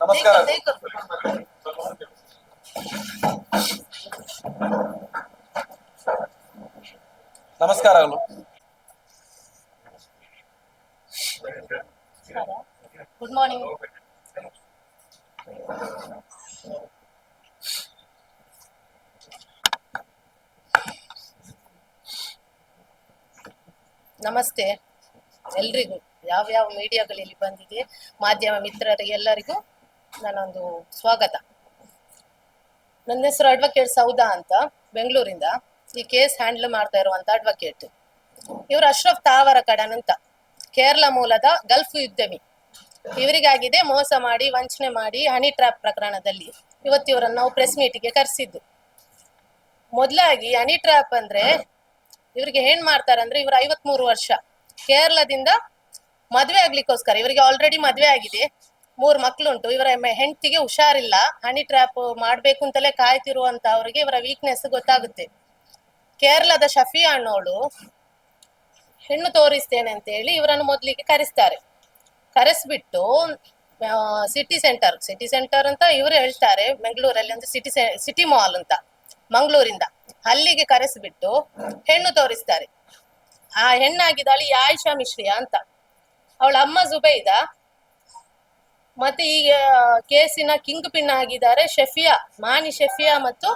ನಮಸ್ಕಾರ. ನಮಸ್ಕಾರಗಳು good morning. ನಮಸ್ತೆ. ಎಲ್ರಿಗೂ ಯಾವ ಯಾವ ಮೀಡಿಯಾಗಳಲ್ಲಿ ಬಂದಿದೆ ಮಾಧ್ಯಮ ಮಿತ್ರರಿಗೆ ಎಲ್ಲರಿಗೂ ನನ್ನೊಂದು ಸ್ವಾಗತ. ನನ್ನ ಹೆಸರು ಅಡ್ವೊಕೇಟ್ ಸೌದಾ ಅಂತ, ಬೆಂಗಳೂರಿಂದ. ಈ ಕೇಸ್ ಹ್ಯಾಂಡಲ್ ಮಾಡ್ತಾ ಇರುವಂತ ಅಡ್ವೊಕೇಟ್ ಇವರು ಅಶ್ರಫ್ ತಾವರ ಕಡನ್ ಅಂತ. ಕೇರಳ ಮೂಲದ ಗಲ್ಫ್ ಉದ್ಯಮಿ. ಇವರಿಗಾಗಿದೆ ಮೋಸ ಮಾಡಿ, ವಂಚನೆ ಮಾಡಿ, ಹನಿ ಟ್ರ್ಯಾಪ್ ಪ್ರಕರಣದಲ್ಲಿ. ಇವತ್ತು ಇವರನ್ನು ನಾವು ಪ್ರೆಸ್ ಮೀಟಿಗೆ ಕರೆಸಿದ್ದು. ಮೊದಲಾಗಿ ಹನಿ ಟ್ರ್ಯಾಪ್ ಅಂದ್ರೆ ಇವರಿಗೆ ಏನ್ ಮಾಡ್ತಾರೆ ಅಂದ್ರೆ ಇವರು ಐವತ್ಮೂರು ವರ್ಷ ಕೇರಳದಿಂದ ಮದ್ವೆ ಆಗ್ಲಿಕ್ಕೋಸ್ಕರ, ಇವರಿಗೆ ಆಲ್ರೆಡಿ ಮದ್ವೆ ಆಗಿದೆ. ಮೂರ್ ಮಕ್ಳುಂಟು. ಇವರ ಹೆಂಡತಿಗೆ ಹುಷಾರಿಲ್ಲ. ಹನಿ ಟ್ರ್ಯಾಪ್ ಮಾಡ್ಬೇಕು ಅಂತಲೇ ಕಾಯ್ತಿರುವಂತ ಅವರಿಗೆ ಇವರ ವೀಕ್ನೆಸ್ ಗೊತ್ತಾಗುತ್ತೆ. ಕೇರಳದ ಶಫಿ ಅನ್ನೋಳು ಹೆಣ್ಣು ತೋರಿಸ್ತೇನೆ ಅಂತ ಹೇಳಿ ಇವರನ್ನು ಮೊದಲಿಗೆ ಕರೆಸ್ತಾರೆ. ಕರೆಸ್ಬಿಟ್ಟು ಸಿಟಿ ಸೆಂಟರ್ ಸಿಟಿ ಸೆಂಟರ್ ಅಂತ ಇವರು ಹೇಳ್ತಾರೆ. ಬೆಂಗಳೂರಲ್ಲಿ ಒಂದು ಸಿಟಿ ಸಿಟಿ ಮಾಲ್ ಅಂತ, ಮಂಗಳೂರಿಂದ. ಅಲ್ಲಿಗೆ ಕರೆಸ್ಬಿಟ್ಟು ಹೆಣ್ಣು ತೋರಿಸ್ತಾರೆ. ಆ ಹೆಣ್ಣಾಗಿದ್ದಾಳೆ ಆಯಿಷಾ ಮಿಶ್ರಿಯಾ ಅಂತ. ಅವಳ ಅಮ್ಮ ಜುಬೈದ ಮತ್ತೆ ಈಗ ಕೇಸಿನ ಕಿಂಗ್ ಪಿನ್ ಆಗಿದ್ದಾರೆ ಶಫಿಯಾ, ಮಾನಿ ಶಫಿಯಾ ಮತ್ತು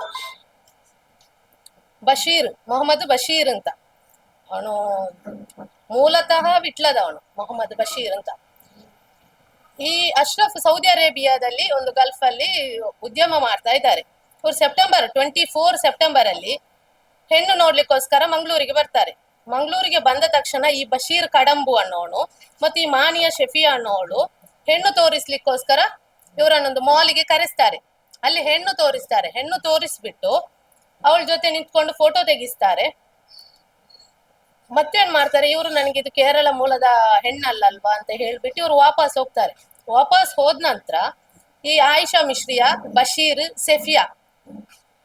ಬಶೀರ್, ಮೊಹಮ್ಮದ್ ಬಶೀರ್ ಅಂತ. ಅವನು ಮೂಲತಃ ವಿಟ್ಲದವನು, ಮೊಹಮ್ಮದ್ ಬಶೀರ್ ಅಂತ. ಈ ಅಶ್ರಫ್ ಸೌದಿ ಅರೇಬಿಯಾದಲ್ಲಿ ಒಂದು ಗಲ್ಫ್ ಅಲ್ಲಿ ಉದ್ಯಮ ಮಾಡ್ತಾ ಇದ್ದಾರೆ. ಇವ್ರು ಸೆಪ್ಟೆಂಬರ್ ಟ್ವೆಂಟಿ ಫೋರ್ ಸೆಪ್ಟೆಂಬರ್ ಅಲ್ಲಿ ಹೆಣ್ಣು ನೋಡ್ಲಿಕ್ಕೋಸ್ಕರ ಮಂಗಳೂರಿಗೆ ಬರ್ತಾರೆ. ಮಂಗಳೂರಿಗೆ ಬಂದ ತಕ್ಷಣ ಈ ಬಶೀರ್ ಕಡಂಬು ಅನ್ನೋನು, ಮತ್ತೆ ಈ ಮಾನಿಯ ಶಫಿಯಾ ಅನ್ನೋಳು ಹೆಣ್ಣು ತೋರಿಸ್ಲಿಕ್ಕೋಸ್ಕರ ಇವರನ್ನೊಂದು ಮಾಲಿಗೆ ಕರೆಸ್ತಾರೆ. ಅಲ್ಲಿ ಹೆಣ್ಣು ತೋರಿಸ್ತಾರೆ. ಹೆಣ್ಣು ತೋರಿಸ್ಬಿಟ್ಟು ಅವಳ ಜೊತೆ ನಿಂತ್ಕೊಂಡು ಫೋಟೋ ತೆಗಿಸ್ತಾರೆ. ಮತ್ತೇನ್ ಮಾಡ್ತಾರೆ? ಇವರು ನನಗೆ ಇದು ಕೇರಳ ಮೂಲದ ಹೆಣ್ಣಲ್ಲಲ್ವಾ ಅಂತ ಹೇಳ್ಬಿಟ್ಟು ಇವರು ವಾಪಸ್ ಹೋಗ್ತಾರೆ. ವಾಪಸ್ ಹೋದ ನಂತರ ಈ ಆಯಿಷಾ ಮಿಶ್ರಿಯಾ, ಬಶೀರ್, ಸೆಫಿಯಾ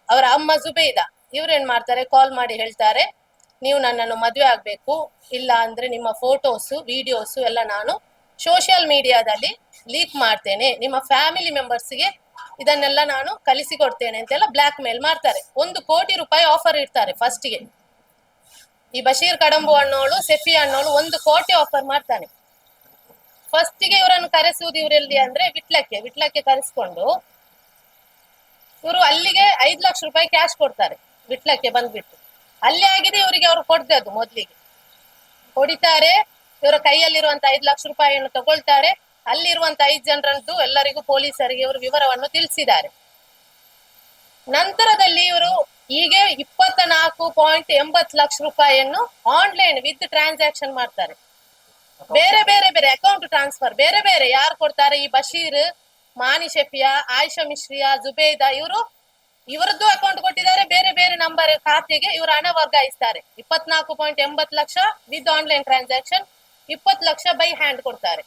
ಅವರ ಅಮ್ಮ ಜುಬೈದಾ ಏನ್ ಮಾಡ್ತಾರೆ? ಕಾಲ್ ಮಾಡಿ ಹೇಳ್ತಾರೆ. ನೀವು ನನ್ನನ್ನು ಮದುವೆ ಆಗ್ಬೇಕು. ಇಲ್ಲ ಅಂದ್ರೆ ನಿಮ್ಮ ಫೋಟೋಸು ವಿಡಿಯೋಸು ಎಲ್ಲ ನಾನು ಸೋಷಿಯಲ್ ಮೀಡಿಯಾದಲ್ಲಿ ಲೀಕ್ ಮಾಡ್ತೇನೆ. ನಿಮ್ಮ ಫ್ಯಾಮಿಲಿ ಮೆಂಬರ್ಸ್ಗೆ ಇದನ್ನೆಲ್ಲ ನಾನು ಕಲಿಸಿಕೊಡ್ತೇನೆ ಅಂತೆಲ್ಲ ಬ್ಲ್ಯಾಕ್ ಮೇಲ್ ಮಾಡ್ತಾರೆ. ಒಂದು ಕೋಟಿ ರೂಪಾಯಿ ಆಫರ್ ಇಡ್ತಾರೆ ಫಸ್ಟ್ಗೆ ಈ ಬಶೀರ್ ಕಡಂಬು ಅಣ್ಣೋಳು, ಸೆಫಿ ಅಣ್ಣೋಳು ಒಂದು ಕೋಟಿ ಆಫರ್ ಮಾಡ್ತಾನೆ. ಫಸ್ಟಿಗೆ ಇವರನ್ನು ಕರೆಸುವುದು ಇವರೆಲ್ಲಿ ಅಂದ್ರೆ ವಿಟ್ಲಕ್ಕೆ ವಿಟ್ಲಕ್ಕೆ ಕರೆಸ್ಕೊಂಡು ಇವರು ಅಲ್ಲಿಗೆ ಐದು ಲಕ್ಷ ರೂಪಾಯಿ ಕ್ಯಾಶ್ ಕೊಡ್ತಾರೆ, ವಿಟ್ಲಕ್ಕೆ ಬಂದ್ಬಿಟ್ಟು. ಅಲ್ಲಿ ಆಗಿದೆ ಇವರಿಗೆ ಅವ್ರು ಅದು ಮೊದ್ಲಿಗೆ. ಹೊಡಿತಾರೆ ಇವರ ಕೈಯಲ್ಲಿರುವಂತ ಐದು ಲಕ್ಷ ರೂಪಾಯಿಯನ್ನು ತಗೊಳ್ತಾರೆ. ಅಲ್ಲಿರುವಂತ ಐದು ಜನರಂತೂ ಎಲ್ಲರಿಗೂ ಪೊಲೀಸರಿಗೆ ಇವರು ವಿವರವನ್ನು ತಿಳಿಸಿದ್ದಾರೆ. ನಂತರದಲ್ಲಿ ಇವರು ಹೀಗೆ ಇಪ್ಪತ್ತ ನಾಲ್ಕು ಪಾಯಿಂಟ್ ಎಂಬತ್ತು ಲಕ್ಷ ರೂಪಾಯಿಯನ್ನು ಆನ್ಲೈನ್ ವಿತ್ ಟ್ರಾನ್ಸಾಕ್ಷನ್ ಮಾಡ್ತಾರೆ. ಬೇರೆ ಬೇರೆ ಬೇರೆ ಅಕೌಂಟ್ ಟ್ರಾನ್ಸ್ಫರ್ ಬೇರೆ ಬೇರೆ ಯಾರು ಕೊಡ್ತಾರೆ? ಈ ಬಶೀರ್ ಮಾನಿ ಶೆಫಿಯಾ, ಆಯಿಷಾ ಮಿಶ್ರಿಯಾ, ಜುಬೇದಾ ಇವರು ಇವರದ್ದು ಅಕೌಂಟ್ ಕೊಟ್ಟಿದ್ದಾರೆ. ಬೇರೆ ಬೇರೆ ನಂಬರ್ ಖಾತೆಗೆ ಇವರು ಹಣ ವರ್ಗಾಯಿಸ್ತಾರೆ. ಇಪ್ಪತ್ನಾಲ್ಕು ಪಾಯಿಂಟ್ ಎಂಬತ್ತು ಲಕ್ಷ ವಿತ್ ಆನ್ಲೈನ್ ಟ್ರಾನ್ಸಾಕ್ಷನ್ ಇಪ್ಪತ್ತು ಲಕ್ಷ ಬೈ ಹ್ಯಾಂಡ್ ಕೊಡ್ತಾರೆ.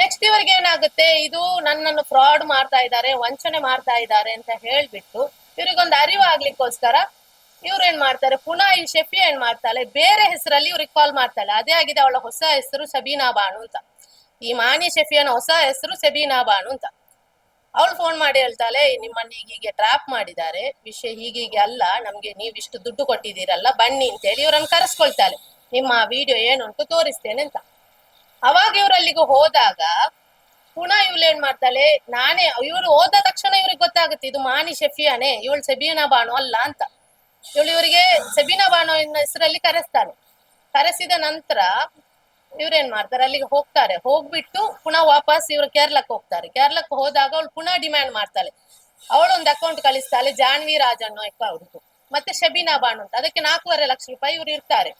ನೆಕ್ಸ್ಟ್ ಇವರಿಗೆ ಏನಾಗುತ್ತೆ? ಇದು ನನ್ನನ್ನು ಫ್ರಾಡ್ ಮಾಡ್ತಾ ಇದ್ದಾರೆ, ವಂಚನೆ ಮಾಡ್ತಾ ಇದ್ದಾರೆ ಅಂತ ಹೇಳ್ಬಿಟ್ಟು ಇವರಿಗೊಂದು ಅರಿವು ಆಗ್ಲಿಕ್ಕೋಸ್ಕರ ಇವ್ರು ಏನ್ ಮಾಡ್ತಾರೆ? ಪುನಃ ಈ ಶೆಫಿ ಏನ್ ಮಾಡ್ತಾಳೆ? ಬೇರೆ ಹೆಸರಲ್ಲಿ ಇವ್ರಿಗೆ ಕಾಲ್ ಮಾಡ್ತಾಳೆ. ಅದೇ ಆಗಿದೆ ಅವಳ ಹೊಸ ಹೆಸರು ಸಬೀನಾ ಬಾನು ಅಂತ. ಈ ಮಾನಿ ಶೆಫಿಯನ ಹೊಸ ಹೆಸರು ಸಬೀನಾ ಬಾನು ಅಂತ. ಅವಳು ಫೋನ್ ಮಾಡಿ ಹೇಳ್ತಾಳೆ, ನಿಮ್ಮನ್ನ ಹೀಗೆ ಟ್ರಾಪ್ ಮಾಡಿದ್ದಾರೆ. ವಿಷಯ ಹೀಗೀಗೆ ಅಲ್ಲ, ನಮ್ಗೆ ನೀವಿಷ್ಟು ದುಡ್ಡು ಕೊಟ್ಟಿದ್ದೀರಲ್ಲ, ಬನ್ನಿ ಅಂತ ಹೇಳಿ ಇವ್ರನ್ನ ಕರೆಸ್ಕೊಳ್ತಾಳೆ. ನಿಮ್ಮ ವಿಡಿಯೋ ಏನು ಏನುಂಟು ತೋರಿಸ್ತೇನೆ ಅಂತ. ಅವಾಗ ಇವ್ರು ಅಲ್ಲಿಗೆ ಹೋದಾಗ ಪುನಃ ಇವಳು ಏನ್ ಮಾಡ್ತಾಳೆ, ನಾನೇ ಇವ್ರು ಹೋದ ತಕ್ಷಣ ಇವ್ರಿಗೆ ಗೊತ್ತಾಗುತ್ತೆ, ಇದು ಮಾನಿ ಶಫಿಯಾನೆ, ಇವಳು ಸಬೀನಾ ಬಾಣು ಅಲ್ಲ ಅಂತ. ಇವಳು ಇವರಿಗೆ ಸೆಬೀನಾ ಬಾಣು ಹೆಸರಲ್ಲಿ ಕರೆಸ್ತಾನೆ. ಕರೆಸಿದ ನಂತರ ಇವ್ರೇನ್ ಮಾಡ್ತಾರೆ, ಅಲ್ಲಿಗೆ ಹೋಗ್ತಾರೆ. ಹೋಗ್ಬಿಟ್ಟು ಪುನಃ ವಾಪಸ್ ಇವ್ರು ಕೇರಳಕ್ಕೆ ಹೋಗ್ತಾರೆ. ಕೇರಳಕ್ಕೆ ಹೋದಾಗ ಅವಳು ಪುನಃ ಡಿಮ್ಯಾಂಡ್ ಮಾಡ್ತಾಳೆ. ಅವಳೊಂದು ಅಕೌಂಟ್ ಕಳಿಸ್ತಾಳೆ, ಜಾನ್ವಿ ರಾಜ್ ಅನ್ನೋ ಅಕೌಂಟ್ ಮತ್ತೆ ಶಬೀನಾ ಬಾಣು ಅಂತ. ಅದಕ್ಕೆ ನಾಲ್ಕೂವರೆ ಲಕ್ಷ ರೂಪಾಯಿ ಇವ್ರು ಇರ್ತಾರೆ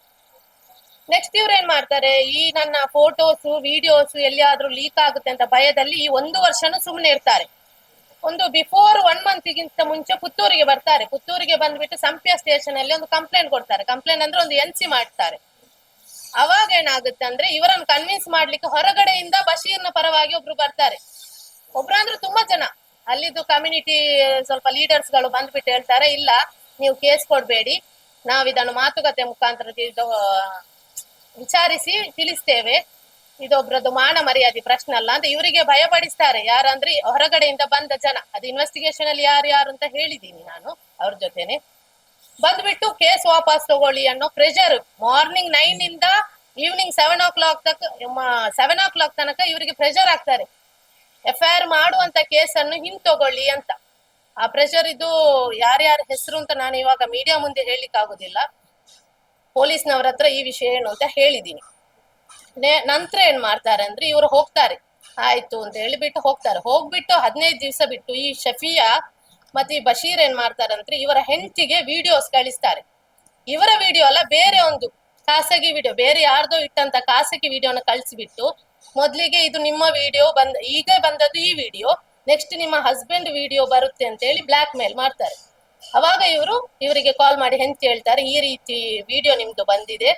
ನೆಕ್ಸ್ಟ್ ಇವ್ರು ಏನ್ ಮಾಡ್ತಾರೆ? ಈ ನನ್ನ ಫೋಟೋಸ್ ವಿಡಿಯೋಸ್ ಎಲ್ಲಿಯಾದ್ರೂ ಲೀಕ್ ಆಗುತ್ತೆ ಅಂತ ಭಯದಲ್ಲಿ ಈ ಒಂದು ವರ್ಷನೂ ಸುಮ್ಮನೆ ಇರ್ತಾರೆ. ಒಂದು ಬಿಫೋರ್ ಒನ್ ಮಂತ್ಗಿಂತ ಮುಂಚೆ ಪುತ್ತೂರಿಗೆ ಬರ್ತಾರೆ. ಪುತ್ತೂರಿಗೆ ಬಂದ್ಬಿಟ್ಟು ಸಂಪ್ಯ ಸ್ಟೇಷನ್ ಅಲ್ಲಿ ಒಂದು ಕಂಪ್ಲೇಂಟ್ ಕೊಡ್ತಾರೆ. ಕಂಪ್ಲೇಂಟ್ ಅಂದ್ರೆ ಒಂದು ಎನ್ ಸಿ ಮಾಡ್ತಾರೆ. ಅವಾಗ ಏನಾಗುತ್ತೆ ಅಂದ್ರೆ ಇವರನ್ನು ಕನ್ವಿನ್ಸ್ ಮಾಡ್ಲಿಕ್ಕೆ ಹೊರಗಡೆಯಿಂದ ಬಶೀರ್ನ ಪರವಾಗಿ ಒಬ್ರು ಬರ್ತಾರೆ. ಒಬ್ರು ಅಂದ್ರೆ ತುಂಬಾ ಜನ. ಅಲ್ಲಿದ್ದು ಕಮ್ಯುನಿಟಿ ಸ್ವಲ್ಪ ಲೀಡರ್ಸ್ಗಳು ಬಂದ್ಬಿಟ್ಟು ಹೇಳ್ತಾರೆ, ಇಲ್ಲ, ನೀವು ಕೇಸ್ ಕೊಡ್ಬೇಡಿ. ನಾವ್ ಇದನ್ನು ಮಾತುಕತೆ ಮುಖಾಂತರ ವಿಚಾರಿಸಿ ತಿಳಿಸ್ತೇವೆ. ಇದೊಬ್ರದ್ದು ಮಾನ ಮರ್ಯಾದೆ ಪ್ರಶ್ನೆ ಅಲ್ಲ ಅಂತ ಇವರಿಗೆ ಭಯಪಡಿಸ್ತಾರೆ. ಯಾರಂದ್ರೆ ಹೊರಗಡೆಯಿಂದ ಬಂದ ಜನ. ಅದು ಇನ್ವೆಸ್ಟಿಗೇಷನ್ ಅಲ್ಲಿ ಯಾರು ಯಾರು ಅಂತ ಹೇಳಿದೀನಿ ನಾನು ಅವ್ರ ಜೊತೆನೆ. ಬಂದ್ಬಿಟ್ಟು ಕೇಸ್ ವಾಪಸ್ ತಗೊಳ್ಳಿ ಅನ್ನೋ ಪ್ರೆಷರ್ ಮಾರ್ನಿಂಗ್ ನೈನ್ ಇಂದ ಈವ್ನಿಂಗ್ ಸೆವೆನ್ ಓ ಕ್ಲಾಕ್ ತನಕ ಸೆವೆನ್ ಓ ಕ್ಲಾಕ್ ತನಕ ಇವರಿಗೆ ಪ್ರೆಷರ್ ಆಗ್ತಾರೆ. ಎಫ್ ಐ ಆರ್ ಮಾಡುವಂತ ಕೇಸನ್ನು ಹಿಂತಗೊಳ್ಳಿ ಅಂತ. ಆ ಪ್ರೆಷರ್ ಇದು ಯಾರ್ಯಾರ ಹೆಸರು ಅಂತ ನಾನು ಇವಾಗ ಮೀಡಿಯಾ ಮುಂದೆ ಹೇಳಲಿಕ್ಕೆ ಆಗುದಿಲ್ಲ ಪೊಲೀಸ್ನವ್ರ ಹತ್ರ ಈ ವಿಷಯ ಏನು ಅಂತ ಹೇಳಿದೀನಿ. ನೆ- ನಂತರ ಏನ್ ಮಾಡ್ತಾರೆ ಅಂದ್ರೆ ಇವರು ಹೋಗ್ತಾರೆ. ಆಯ್ತು ಅಂತ ಹೇಳಿಬಿಟ್ಟು ಹೋಗ್ತಾರೆ. ಹೋಗ್ಬಿಟ್ಟು ಹದಿನೈದು ದಿವಸ ಬಿಟ್ಟು ಈ ಶಫಿಯಾ ಮತ್ತೆ ಈ ಬಶೀರ್ ಏನ್ ಮಾಡ್ತಾರಂದ್ರೆ ಇವರ ಹೆಂಡತಿಗೆ ವಿಡಿಯೋಸ್ ಕಳಿಸ್ತಾರೆ. ಇವರ ವಿಡಿಯೋ ಅಲ್ಲ, ಬೇರೆ ಒಂದು ಖಾಸಗಿ ವಿಡಿಯೋ ಬೇರೆ ಯಾರ್ದೋ ಇಟ್ಟಂತ ಖಾಸಗಿ ವಿಡಿಯೋನ ಕಳಿಸ್ಬಿಟ್ಟು ಮೊದ್ಲಿಗೆ ಇದು ನಿಮ್ಮ ವಿಡಿಯೋ ಬಂದ, ಈಗ ಬಂದದ್ದು ಈ ವಿಡಿಯೋ ನೆಕ್ಸ್ಟ್ ನಿಮ್ಮ ಹಸ್ಬೆಂಡ್ ವಿಡಿಯೋ ಬರುತ್ತೆ ಅಂತ ಹೇಳಿ ಬ್ಲಾಕ್ ಮೇಲ್ ಮಾಡ್ತಾರೆ. ಅವಾಗ ಇವರು ಇವರಿಗೆ ಕಾಲ್ ಮಾಡಿ ಹೆಂಡತಿ ಹೇಳ್ತಾರೆ ಈ ರೀತಿ ವಿಡಿಯೋ ನಿಮ್ದು ಬಂದಿದೆ.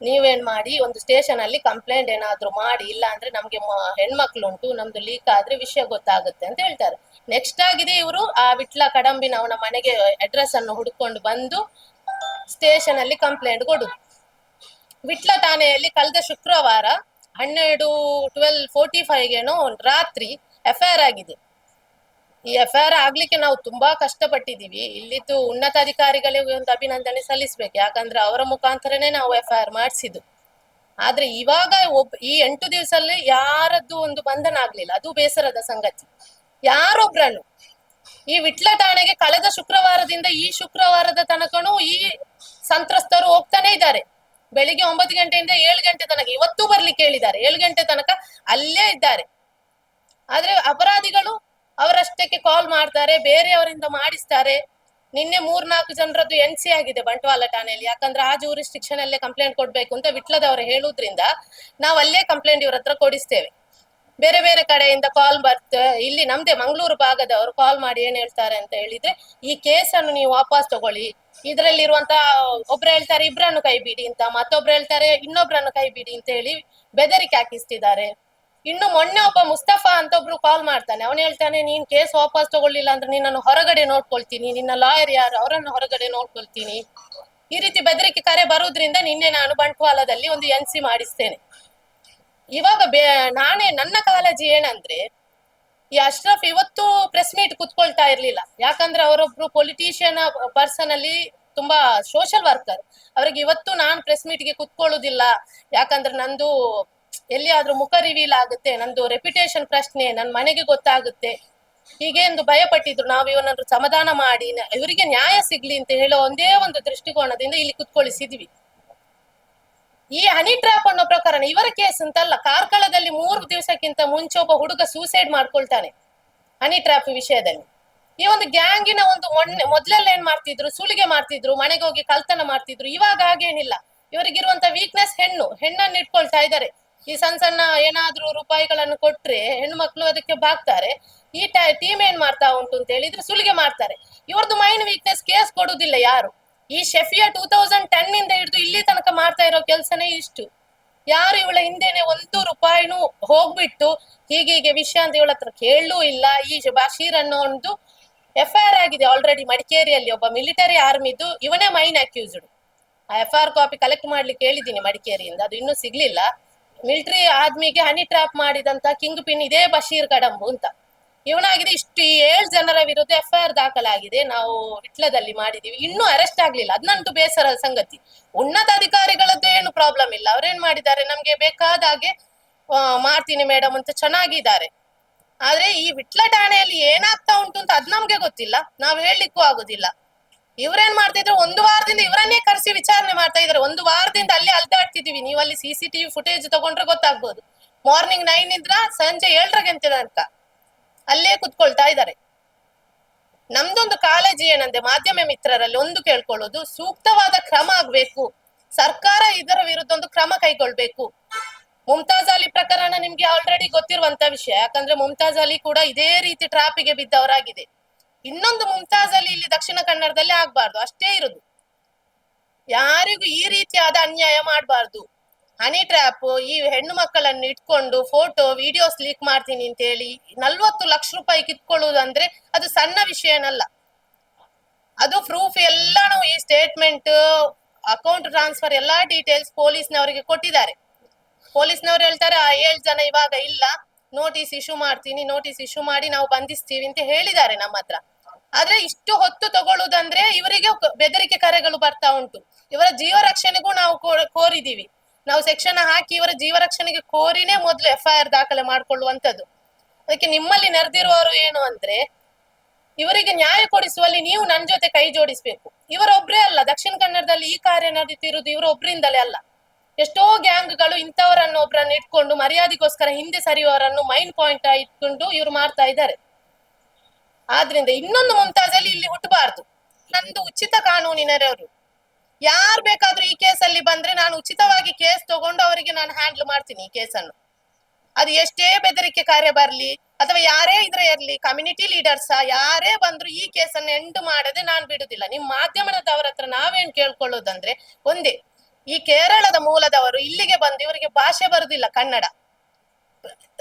ನೀವೇನ್ ಮಾಡಿ, ಒಂದು ಸ್ಟೇಷನ್ ಅಲ್ಲಿ ಕಂಪ್ಲೇಂಟ್ ಏನಾದ್ರೂ ಮಾಡಿ, ಇಲ್ಲ ಅಂದ್ರೆ ನಮ್ಗೆ ಹೆಣ್ಮಕ್ಳು ಉಂಟು, ನಮ್ದು ಲೀಕ್ ಆದ್ರೆ ವಿಷಯ ಗೊತ್ತಾಗುತ್ತೆ ಅಂತ ಹೇಳ್ತಾರೆ. ನೆಕ್ಸ್ಟ್ ಆಗಿದೆ ಇವರು, ಆ ವಿಟ್ಲ ಕಡಂಬಿನ ಅವನ ಮನೆಗೆ ಅಡ್ರೆಸ್ ಅನ್ನು ಹುಡ್ಕೊಂಡು ಬಂದು ಸ್ಟೇಷನ್ ಅಲ್ಲಿ ಕಂಪ್ಲೇಂಟ್ ಕೊಡು ವಿಟ್ಲ ಠಾಣೆಯಲ್ಲಿ ಕಳೆದ ಶುಕ್ರವಾರ ಹನ್ನೆರಡು ಟ್ವೆಲ್ ಫೋರ್ಟಿ ಫೈವ್ಗೆನೋ ರಾತ್ರಿ ಎಫ್ ಆಗಿದೆ. ಈ ಎಫ್ ಐ ಆರ್ ಆಗ್ಲಿಕ್ಕೆ ನಾವು ತುಂಬಾ ಕಷ್ಟಪಟ್ಟಿದೀವಿ ಇಲ್ಲಿದ್ದು ಉನ್ನತಾಧಿಕಾರಿಗಳಿಗೆ ಒಂದು ಅಭಿನಂದನೆ ಸಲ್ಲಿಸ್ಬೇಕು. ಯಾಕಂದ್ರೆ ಅವರ ಮುಖಾಂತರನೇ ನಾವು ಎಫ್ ಐ ಆರ್ ಮಾಡಿಸಿದ್ದು. ಆದ್ರೆ ಇವಾಗ ಒಬ್ ಈ ಎಂಟು ದಿವಸಲ್ಲಿ ಯಾರದ್ದು ಒಂದು ಬಂಧನ ಆಗ್ಲಿಲ್ಲ. ಅದು ಬೇಸರದ ಸಂಗತಿ. ಯಾರೊಬ್ರನ್ನು? ಈ ವಿಟ್ಲ ಠಾಣೆಗೆ ಕಳೆದ ಶುಕ್ರವಾರದಿಂದ ಈ ಶುಕ್ರವಾರದ ತನಕನೂ ಈ ಸಂತ್ರಸ್ತರು ಹೋಗ್ತಾನೆ ಇದ್ದಾರೆ. ಬೆಳಿಗ್ಗೆ ಒಂಬತ್ತು ಗಂಟೆಯಿಂದ ಏಳು ಗಂಟೆ ತನಕ, ಇವತ್ತು ಬರ್ಲಿಕ್ಕೆ ಹೇಳಿದ್ದಾರೆ. ಏಳು ಗಂಟೆ ತನಕ ಅಲ್ಲೇ ಇದ್ದಾರೆ. ಆದ್ರೆ ಅಪರಾಧಿಗಳು ಅವರಷ್ಟಕ್ಕೆ ಕಾಲ್ ಮಾಡ್ತಾರೆ, ಬೇರೆಯವರಿಂದ ಮಾಡಿಸ್ತಾರೆ. ನಿನ್ನೆ ಮೂರ್ನಾಲ್ಕು ಜನರದ್ದು ಎನ್ ಸಿ ಆಗಿದೆ ಬಂಟ್ವಾಳ ಠಾಣೆಯಲ್ಲಿ. ಯಾಕಂದ್ರೆ ಆ ಜೂರಿಸ್ಟಿಕ್ಷನ್ ಅಲ್ಲೇ ಕಂಪ್ಲೇಂಟ್ ಕೊಡ್ಬೇಕು ಅಂತ ವಿಟ್ಲದವರು ಹೇಳುದ್ರಿಂದ ನಾವು ಅಲ್ಲೇ ಕಂಪ್ಲೇಂಟ್ ಇವ್ರ ಹತ್ರ ಕೊಡಿಸ್ತೇವೆ. ಬೇರೆ ಬೇರೆ ಕಡೆಯಿಂದ ಕಾಲ್ ಬರ್ತ, ಇಲ್ಲಿ ನಮ್ದೇ ಮಂಗಳೂರು ಭಾಗದವರು ಕಾಲ್ ಮಾಡಿ ಏನ್ ಹೇಳ್ತಾರೆ ಅಂತ ಹೇಳಿದ್ರೆ, ಈ ಕೇಸನ್ನು ನೀವು ವಾಪಸ್ ತಗೊಳ್ಳಿ. ಇದ್ರಲ್ಲಿರುವಂತ ಒಬ್ರು ಹೇಳ್ತಾರೆ, ಇಬ್ರನ್ನು ಕೈ ಬಿಡಿ ಅಂತ, ಮತ್ತೊಬ್ರು ಹೇಳ್ತಾರೆ, ಇನ್ನೊಬ್ರನ್ನು ಕೈ ಬಿಡಿ ಅಂತ ಹೇಳಿ ಬೆದರಿಕೆ ಹಾಕಿಸ್ತಿದ್ದಾರೆ. ಇನ್ನು ಮೊನ್ನೆ ಒಬ್ಬ ಮುಸ್ತಫಾ ಅಂತ ಒಬ್ರು ಕಾಲ್ ಮಾಡ್ತಾನೆ. ಅವನು ಹೇಳ್ತಾನೆ, ನೀನ್ ಕೇಸ್ ವಾಪಸ್ ತಗೊಳ್ಳಿಲ್ಲ ಅಂದ್ರೆ ನಿನ್ನನ್ನು ಹೊರಗಡೆ ನೋಡ್ಕೊಳ್ತೀನಿ. ನಿನ್ನ ಲಾಯರ್ ಯಾರು? ಅವರನ್ನು ಹೊರಗಡೆ ನೋಡ್ಕೊಳ್ತೀನಿ. ಈ ರೀತಿ ಬೆದರಿಕೆ ಕರೆ ಬರೋದ್ರಿಂದ ನಿನ್ನೆ ನಾನು ಬಂಟ್ವಾಳದಲ್ಲಿ ಒಂದು ಎನ್ ಸಿ ಮಾಡಿಸ್ತೇನೆ. ಇವಾಗ ನಾನೇ ನನ್ನ ಕಾಳಜಿ ಏನಂದ್ರೆ, ಈ ಅಶ್ರಫ್ ಇವತ್ತು ಪ್ರೆಸ್ ಮೀಟ್ ಕುತ್ಕೊಳ್ತಾ ಇರ್ಲಿಲ್ಲ. ಯಾಕಂದ್ರೆ ಅವರೊಬ್ರು ಪೊಲಿಟಿಷಿಯನ್ ಪರ್ಸನ್ ಅಲ್ಲಿ ತುಂಬಾ ಸೋಷಿಯಲ್ ವರ್ಕರ್ ಅವ್ರಿಗೆ ಇವತ್ತು ನಾನು ಪ್ರೆಸ್ ಮೀಟ್ಗೆ ಕುತ್ಕೊಳ್ಳೋದಿಲ್ಲ. ಯಾಕಂದ್ರೆ ನಂದು ಎಲ್ಲಿಯಾದ್ರೂ ಮುಖ ರಿವೀಲ್ ಆಗುತ್ತೆ, ನಂದು ರೆಪ್ಯುಟೇಷನ್ ಪ್ರಶ್ನೆ ನನ್ನ ಮನೆಗೆ ಗೊತ್ತಾಗುತ್ತೆ. ಹೀಗೆ ಎಂದು ಭಯಪಟ್ಟಿದ್ರು. ನಾವು ಇವನನ್ನು ಸಮಾಧಾನ ಮಾಡಿ ಇವರಿಗೆ ನ್ಯಾಯ ಸಿಗ್ಲಿ ಅಂತ ಹೇಳೋ ಒಂದೇ ಒಂದು ದೃಷ್ಟಿಕೋನದಿಂದ ಇಲ್ಲಿ ಕುತ್ಕೊಳಿಸಿದ್ವಿ. ಈ ಹನಿ ಟ್ರಾಪ್ ಅನ್ನೋ ಪ್ರಕರಣ ಇವರ ಕೇಸ್ ಅಂತಲ್ಲ, ಕಾರ್ಕಳದಲ್ಲಿ ಮೂರು ದಿವಸಕ್ಕಿಂತ ಮುಂಚೆ ಒಬ್ಬ ಹುಡುಗ ಸೂಸೈಡ್ ಮಾಡ್ಕೊಳ್ತಾನೆ ಹನಿ ಟ್ರಾಪ್ ವಿಷಯದಲ್ಲಿ. ಈ ಒಂದು ಗ್ಯಾಂಗಿನ ಒಂದು ಮೊನ್ನೆ ಮೊದ್ಲೆಲ್ಲ ಏನ್ ಮಾಡ್ತಿದ್ರು? ಸುಲಿಗೆ ಮಾಡ್ತಿದ್ರು, ಮನೆಗೆ ಹೋಗಿ ಕಲ್ತನ ಮಾಡ್ತಿದ್ರು. ಇವಾಗ ಹಾಗೇನಿಲ್ಲ. ಇವರಿಗಿರುವಂತ ವೀಕ್ನೆಸ್ ಹೆಣ್ಣು. ಹೆಣ್ಣನ್ನು ಇಟ್ಕೊಳ್ತಾ ಇದ್ದಾರೆ. ಈ ಸಣ್ಣ ಸಣ್ಣ ಏನಾದ್ರೂ ರೂಪಾಯಿಗಳನ್ನು ಕೊಟ್ರೆ ಹೆಣ್ಣು ಮಕ್ಕಳು ಅದಕ್ಕೆ ಬಾಗ್ತಾರೆ. ಈ ಟೀಮ್ ಏನ್ ಮಾಡ್ತಾ ಉಂಟು ಅಂತ ಹೇಳಿದ್ರೆ ಸುಲಿಗೆ ಮಾಡ್ತಾರೆ. ಇವ್ರದ್ದು ಮೈನ್ ವೀಕ್ನೆಸ್ ಕೇಸ್ ಕೊಡುದಿಲ್ಲ ಯಾರು. ಈ ಶೆಫಿಯಾ ಟೂ ತೌಸಂಡ್ ಟೆನ್ ಇಂದ ಹಿಡಿದು ಇಲ್ಲಿ ತನಕ ಮಾಡ್ತಾ ಇರೋ ಕೆಲಸನೇ ಇಷ್ಟು. ಯಾರು ಇವಳ ಹಿಂದೆನೆ ಒಂದು ರೂಪಾಯಿನೂ ಹೋಗ್ಬಿಟ್ಟು ಹೀಗೆ ಹೀಗೆ ವಿಷಯ ಅಂತ ಇವಳ ಹತ್ರ ಕೇಳಲೂ ಇಲ್ಲ. ಈ ಬಶೀರ್ ಅನ್ನೋ ಒಂದು ಎಫ್ ಐ ಆರ್ ಆಗಿದೆ ಆಲ್ರೆಡಿ ಮಡಿಕೇರಿಯಲ್ಲಿ. ಒಬ್ಬ ಮಿಲಿಟರಿ ಆರ್ಮಿದು ಇವನೇ ಮೈನ್ ಅಕ್ಯೂಸ್ಡ್ ಆ ಎಫ್ ಆರ್ ಕಾಪಿ ಕಲೆಕ್ಟ್ ಮಾಡ್ಲಿಕ್ಕೆ ಹೇಳಿದ್ದೀನಿ ಮಡಿಕೇರಿಯಿಂದ. ಅದು ಇನ್ನೂ ಸಿಗ್ಲಿಲ್ಲ. ಮಿಲಿಟರಿ ಆದ್ಮಿಗೆ ಹನಿ ಟ್ರಾಪ್ ಮಾಡಿದಂತ ಕಿಂಗ್ ಪಿನ್ ಇದೇ ಬಶೀರ್ ಕಡಂಬು ಅಂತ. ಇವನಾಗಿದೆ ಇಷ್ಟು ಏಳು ಜನರ ವಿರುದ್ಧ ಎಫ್ ಐ ಆರ್ ದಾಖಲಾಗಿದೆ. ನಾವು ವಿಟ್ಲದಲ್ಲಿ ಮಾಡಿದೀವಿ. ಇನ್ನೂ ಅರೆಸ್ಟ್ ಆಗ್ಲಿಲ್ಲ. ಅದ್ನಂತೂ ಬೇಸರ ಸಂಗತಿ. ಉನ್ನತ ಅಧಿಕಾರಿಗಳದ್ದು ಏನು ಪ್ರಾಬ್ಲಮ್ ಇಲ್ಲ. ಅವ್ರೇನ್ ಮಾಡಿದ್ದಾರೆ? ನಮ್ಗೆ ಬೇಕಾದ ಹಾಗೆ ಮಾಡ್ತೀನಿ ಮೇಡಮ್ ಅಂತ ಚೆನ್ನಾಗಿದ್ದಾರೆ. ಆದ್ರೆ ಈ ವಿಟ್ಲ ಠಾಣೆಯಲ್ಲಿ ಏನಾಗ್ತಾ ಉಂಟು ಅಂತ ಅದ್ ನಮ್ಗೆ ಗೊತ್ತಿಲ್ಲ. ನಾವ್ ಹೇಳಲಿಕ್ಕೂ ಆಗುದಿಲ್ಲ. ಇವ್ರೇನ್ ಮಾಡ್ತಿದ್ರು? ಒಂದು ವಾರದಿಂದ ಇವರನ್ನೇ ಕರೆಸಿ ವಿಚಾರಣೆ ಮಾಡ್ತಾ ಇದಾರೆ. ಒಂದು ವಾರದಿಂದ ಅಲ್ಲೇ ಅಲ್ದಾಡ್ತಿದೀವಿ ನೀವು ಅಲ್ಲಿ ಸಿ ಸಿ ಟಿವಿ ಫುಟೇಜ್ ತಗೊಂಡ್ರೆ ಗೊತ್ತಾಗ್ಬೋದು. ಮಾರ್ನಿಂಗ್ ನೈನ್ ಇದ್ರ ಸಂಜೆ ಏಳರ ಗಂಟೆ ತನಕ ಅಲ್ಲೇ ಕುತ್ಕೊಳ್ತಾ ಇದ್ದಾರೆ ನಮ್ದೊಂದು ಕಾಳಜಿ ಏನಂದ್ರೆ ಮಾಧ್ಯಮ ಮಿತ್ರರಲ್ಲಿ ಒಂದು ಕೇಳ್ಕೊಳ್ಳೋದು, ಸೂಕ್ತವಾದ ಕ್ರಮ ಆಗ್ಬೇಕು. ಸರ್ಕಾರ ಇದರ ವಿರುದ್ಧ ಒಂದು ಕ್ರಮ ಕೈಗೊಳ್ಬೇಕು. ಮುಮ್ತಾಜ್ ಅಲಿ ಪ್ರಕರಣ ನಿಮ್ಗೆ ಆಲ್ರೆಡಿ ಗೊತ್ತಿರುವಂತ ವಿಷಯ. ಯಾಕಂದ್ರೆ ಮುಮ್ತಾಜ್ ಅಲಿ ಕೂಡ ಇದೇ ರೀತಿ ಟ್ರಾಪಿಗೆ ಬಿದ್ದವರಾಗಿದೆ. ಇನ್ನೊಂದು ಮುಮ್ತಾಜ್ ಅಲಿ ಇಲ್ಲಿ ದಕ್ಷಿಣ ಕನ್ನಡದಲ್ಲಿ ಆಗ್ಬಾರ್ದು, ಅಷ್ಟೇ ಇರುದು. ಯಾರಿಗೂ ಈ ರೀತಿಯಾದ ಅನ್ಯಾಯ ಮಾಡಬಾರ್ದು. ಹನಿ ಟ್ರ್ಯಾಪ್, ಈ ಹೆಣ್ಣು ಮಕ್ಕಳನ್ನು ಇಟ್ಕೊಂಡು ಫೋಟೋ, ವಿಡಿಯೋಸ್ ಲೀಕ್ ಮಾಡ್ತೀನಿ ಅಂತ ಹೇಳಿ ನಲ್ವತ್ತು ಲಕ್ಷ ರೂಪಾಯಿ ಕಿತ್ಕೊಳ್ಳುವುದಂದ್ರೆ ಅದು ಸಣ್ಣ ವಿಷಯನಲ್ಲ. ಅದು ಪ್ರೂಫ್ ಎಲ್ಲ ಈ ಸ್ಟೇಟ್ಮೆಂಟ್ ಅಕೌಂಟ್ ಟ್ರಾನ್ಸ್ಫರ್ ಎಲ್ಲಾ ಡೀಟೇಲ್ಸ್ ಪೊಲೀಸ್ನವರಿಗೆ ಕೊಟ್ಟಿದ್ದಾರೆ. ಪೊಲೀಸ್ನವ್ರು ಹೇಳ್ತಾರೆ, ಆ ಏಳು ಜನ ಇವಾಗ ಇಲ್ಲ ನೋಟಿಸ್ ಇಶ್ಯೂ ಮಾಡ್ತೀನಿ ನೋಟಿಸ್ ಇಶ್ಯೂ ಮಾಡಿ ನಾವು ಬಂಧಿಸ್ತೀವಿ ಅಂತ ಹೇಳಿದ್ದಾರೆ ನಮ್ಮ ಹತ್ರ. ಆದ್ರೆ ಇಷ್ಟು ಹೊತ್ತು ತಗೊಳ್ಳುದಂದ್ರೆ ಇವರಿಗೆ ಬೆದರಿಕೆ ಕರೆಗಳು ಬರ್ತಾ ಉಂಟು. ಇವರ ಜೀವ ರಕ್ಷಣೆಗೂ ನಾವು ಕೋರಿದೀವಿ. ನಾವು ಸೆಕ್ಷನ್ ಹಾಕಿ ಇವರ ಜೀವ ರಕ್ಷಣೆಗೆ ಕೋರಿನೇ ಮೊದಲು ಎಫ್ ಐ ಆರ್ ದಾಖಲೆ ಮಾಡ್ಕೊಳ್ಳುವಂತದ್ದು ಅದಕ್ಕೆ ನಿಮ್ಮಲ್ಲಿ ನೆರೆದಿರುವವರು ಏನು ಅಂದ್ರೆ, ಇವರಿಗೆ ನ್ಯಾಯ ಕೊಡಿಸುವಲ್ಲಿ ನೀವು ನನ್ನ ಜೊತೆ ಕೈ ಜೋಡಿಸ್ಬೇಕು. ಇವರೊಬ್ರೇ ಅಲ್ಲ, ದಕ್ಷಿಣ ಕನ್ನಡದಲ್ಲಿ ಈ ಕಾರ್ಯ ನಡೀತಿರುವುದು ಇವರೊಬ್ರಿಂದಲೇ ಅಲ್ಲ. ಎಷ್ಟೋ ಗ್ಯಾಂಗ್ಗಳು ಇಂಥವರನ್ನು ಒಬ್ರನ್ನ ಇಟ್ಕೊಂಡು ಮರ್ಯಾದೆಗೋಸ್ಕರ ಹಿಂದೆ ಸರಿಯುವವರನ್ನು ಮೈಂಡ್ ಪಾಯಿಂಟ್ ಇಟ್ಕೊಂಡು ಇವ್ರು ಮಾಡ್ತಾ ಇದ್ದಾರೆ. ಆದ್ರಿಂದ ಇನ್ನೊಂದು ಮುಂತಾಜಲ್ಲಿ ಇಲ್ಲಿ ಹುಟ್ಟಬಾರ್ದು. ನಂದು ಉಚಿತ ಕಾನೂನಿನರವರು ಯಾರ್ ಬೇಕಾದ್ರೂ ಈ ಕೇಸಲ್ಲಿ ಬಂದ್ರೆ ನಾನು ಉಚಿತವಾಗಿ ಕೇಸ್ ತಗೊಂಡು ಅವರಿಗೆ ನಾನು ಹ್ಯಾಂಡಲ್ ಮಾಡ್ತೀನಿ ಈ ಕೇಸನ್ನು. ಅದು ಎಷ್ಟೇ ಬೆದರಿಕೆ ಕಾರ್ಯ ಬರ್ಲಿ, ಅಥವಾ ಯಾರೇ ಇದ್ರೆ ಇರ್ಲಿ ಕಮ್ಯುನಿಟಿ ಲೀಡರ್ಸ ಯಾರೇ ಬಂದ್ರು ಈ ಕೇಸನ್ನು ಎಂಡ್ ಮಾಡದೆ ನಾನು ಬಿಡುದಿಲ್ಲ. ನಿಮ್ ಮಾಧ್ಯಮದವರ ಹತ್ರ ನಾವೇನ್ ಕೇಳ್ಕೊಳ್ಳೋದಂದ್ರೆ, ಒಂದೇ, ಈ ಕೇರಳದ ಮೂಲದವರು ಇಲ್ಲಿಗೆ ಬಂದು ಇವರಿಗೆ ಭಾಷೆ ಬರುದಿಲ್ಲ ಕನ್ನಡ.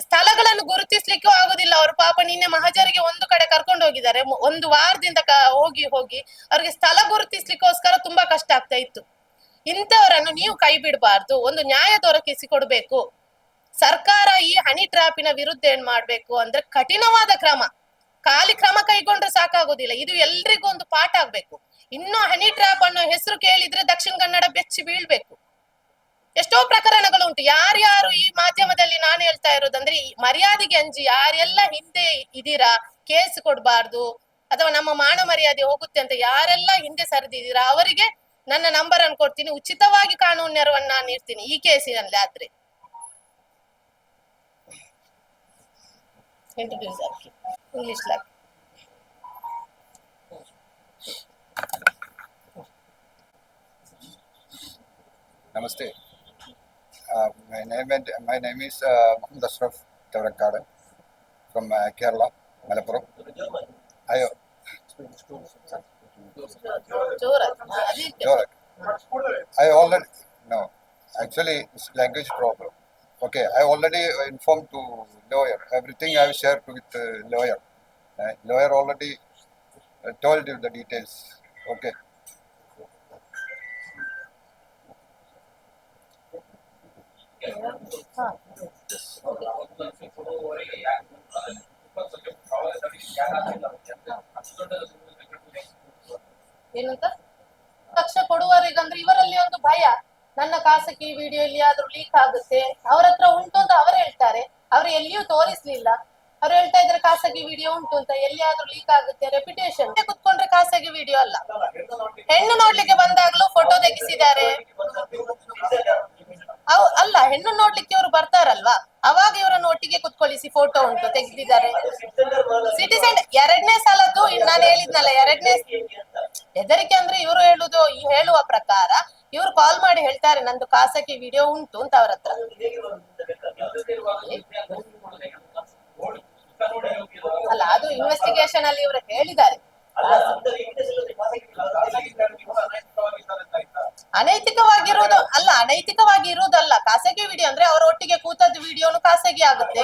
ಸ್ಥಳಗಳನ್ನು ಗುರುತಿಸ್ಲಿಕ್ಕೂ ಆಗುದಿಲ್ಲ. ಅವರು ಪಾಪ ನಿನ್ನೆ ಮಹಾಜರಿಗೆ ಒಂದು ಕಡೆ ಕರ್ಕೊಂಡು ಹೋಗಿದ್ದಾರೆ. ಒಂದು ವಾರದಿಂದ ಹೋಗಿ ಹೋಗಿ ಅವ್ರಿಗೆ ಸ್ಥಳ ಗುರುತಿಸ್ಲಿಕ್ಕೋಸ್ಕರ ತುಂಬಾ ಕಷ್ಟ ಆಗ್ತಾ ಇತ್ತು. ಇಂಥವರನ್ನು ನೀವು ಕೈ ಬಿಡಬಾರ್ದು. ಒಂದು ನ್ಯಾಯ ದೊರಕಿಸಿ ಕೊಡ್ಬೇಕು ಸರ್ಕಾರ ಈ ಹನಿ ಟ್ರಾಪಿನ ವಿರುದ್ಧ ಏನ್ ಮಾಡ್ಬೇಕು ಅಂದ್ರೆ ಕಠಿಣವಾದ ಕ್ರಮ. ಖಾಲಿ ಕ್ರಮ ಕೈಗೊಂಡ್ರೆ ಸಾಕಾಗೋದಿಲ್ಲ. ಇದು ಎಲ್ರಿಗೂ ಒಂದು ಪಾಠ ಆಗ್ಬೇಕು. ಇನ್ನು ಹನಿ ಟ್ರಾಪ್ ಅನ್ನೋ ಹೆಸರು ಕೇಳಿದ್ರೆ ದಕ್ಷಿಣ ಕನ್ನಡ ಬೆಚ್ಚಿ ಬೀಳ್ಬೇಕು. ಎಷ್ಟೋ ಪ್ರಕರಣಗಳು ಉಂಟು. ಯಾರ್ಯಾರು ಈ ಮಾಧ್ಯಮದಲ್ಲಿ ನಾನು ಹೇಳ್ತಾ ಇರೋದಂದ್ರೆ, ಈ ಮರ್ಯಾದೆಗೆ ಅಂಜಿ ಯಾರೆಲ್ಲ ಹಿಂದೆ ಇದೀರಾ, ಕೇಸ್ ಕೊಡಬಾರ್ದು, ಅಥವಾ ನಮ್ಮ ಮಾನ ಮರ್ಯಾದೆ ಹೋಗುತ್ತೆ ಅಂತ ಯಾರೆಲ್ಲ ಹಿಂದೆ ಸರಿದಿದ್ದೀರಾ, ಅವರಿಗೆ ನನ್ನ ನಂಬರ್ ಅನ್ನು ಕೊಡ್ತೀನಿ, ಉಚಿತವಾಗಿ ಕಾನೂನು ನೆರವನ್ನು ನಾನು ಇರ್ತೀನಿ ಈ ಕೇಸಿನಲ್ಲಿ ಆದ್ರೆ. ನಮಸ್ತೆ. Uh, my name and, my name is uh, Ashraf Tavrakkad from uh, Kerala, Malappuram. I, I already no, actually it's language problem. Okay, I already informed to lawyer. Everything I shared with uh, lawyer. Uh, lawyer already uh, told you the details. Okay. ಏನಂತ? ಲಕ್ಷ ಕೊಡುವವರಿಗಂದ್ರೆ ಇವರಲ್ಲಿ ಒಂದು ಭಯ. ನನ್ನ ಖಾಸಗಿ video ಇಲ್ಲಿ ಆದ್ರೂ leak ಆಗುತ್ತೆ. ಅವ್ರ ಹತ್ರ ಉಂಟು ಅಂತ ಅವ್ರು ಹೇಳ್ತಾರೆ. ಅವ್ರು ಎಲ್ಲಿಯೂ ತೋರಿಸ್ಲಿಲ್ಲ. ಅವ್ರು ಹೇಳ್ತಾ ಇದ್ರೆ ಖಾಸಗಿ ವಿಡಿಯೋ ಉಂಟು ಅಂತ ಎಲ್ಲಿಯಾದ್ರೂ ಲೀಕ್ ಆಗುತ್ತೆ ರೆಪ್ಯುಟೇಷನ್ ಕುತ್ಕೊಂಡ್ರೆ ಖಾಸಗಿ ವಿಡಿಯೋ ಅಲ್ಲ. ಹೆಣ್ಣು ನೋಡ್ಲಿಕ್ಕೆ ಬಂದಾಗ್ಲೂ ಫೋಟೋ ತೆಗಿಸಿದ್ದಾರೆ. ಅಲ್ಲ, ಹೆಣ್ಣು ನೋಡ್ಲಿಕ್ಕೆ ಇವರು ಬರ್ತಾರಲ್ವಾ? ಅವಾಗ ಇವರನ್ನು ಒಟ್ಟಿಗೆ ಕುತ್ಕೊಳ್ಳಿಸಿ ಫೋಟೋ ಉಂಟು ತೆಗೆದಿದ್ದಾರೆ. ಸಿಟಿಸನ್ ಎರಡನೇ ಸಲದ್ದು ನಾನು ಹೇಳಿದ್ನಲ್ಲ, ಎರಡನೇ ಹೆದರಿಕೆ ಅಂದ್ರೆ ಇವರು ಹೇಳುದು ಹೇಳುವ ಪ್ರಕಾರ ಇವ್ರು ಕಾಲ್ ಮಾಡಿ ಹೇಳ್ತಾರೆ, ನಂದು ಖಾಸಗಿ ವಿಡಿಯೋ ಉಂಟು ಅಂತ ಅವ್ರ ಹತ್ರ. ಅಲ್ಲ, ಅದು ಇನ್ವೆಸ್ಟಿಗೇಷನ್ ಅಲ್ಲಿ ಇವರು ಹೇಳಿದ್ದಾರೆ. ಅನೈತಿಕವಾಗಿರುವುದು ಅಲ್ಲ ಅನೈತಿಕವಾಗಿ ಇರುವುದಲ್ಲ ಖಾಸಗಿ ವಿಡಿಯೋ ಅಂದ್ರೆ ಅವ್ರ ಒಟ್ಟಿಗೆ ಕೂತದ್ದು ವಿಡಿಯೋನು ಖಾಸಗಿ ಆಗುತ್ತೆ.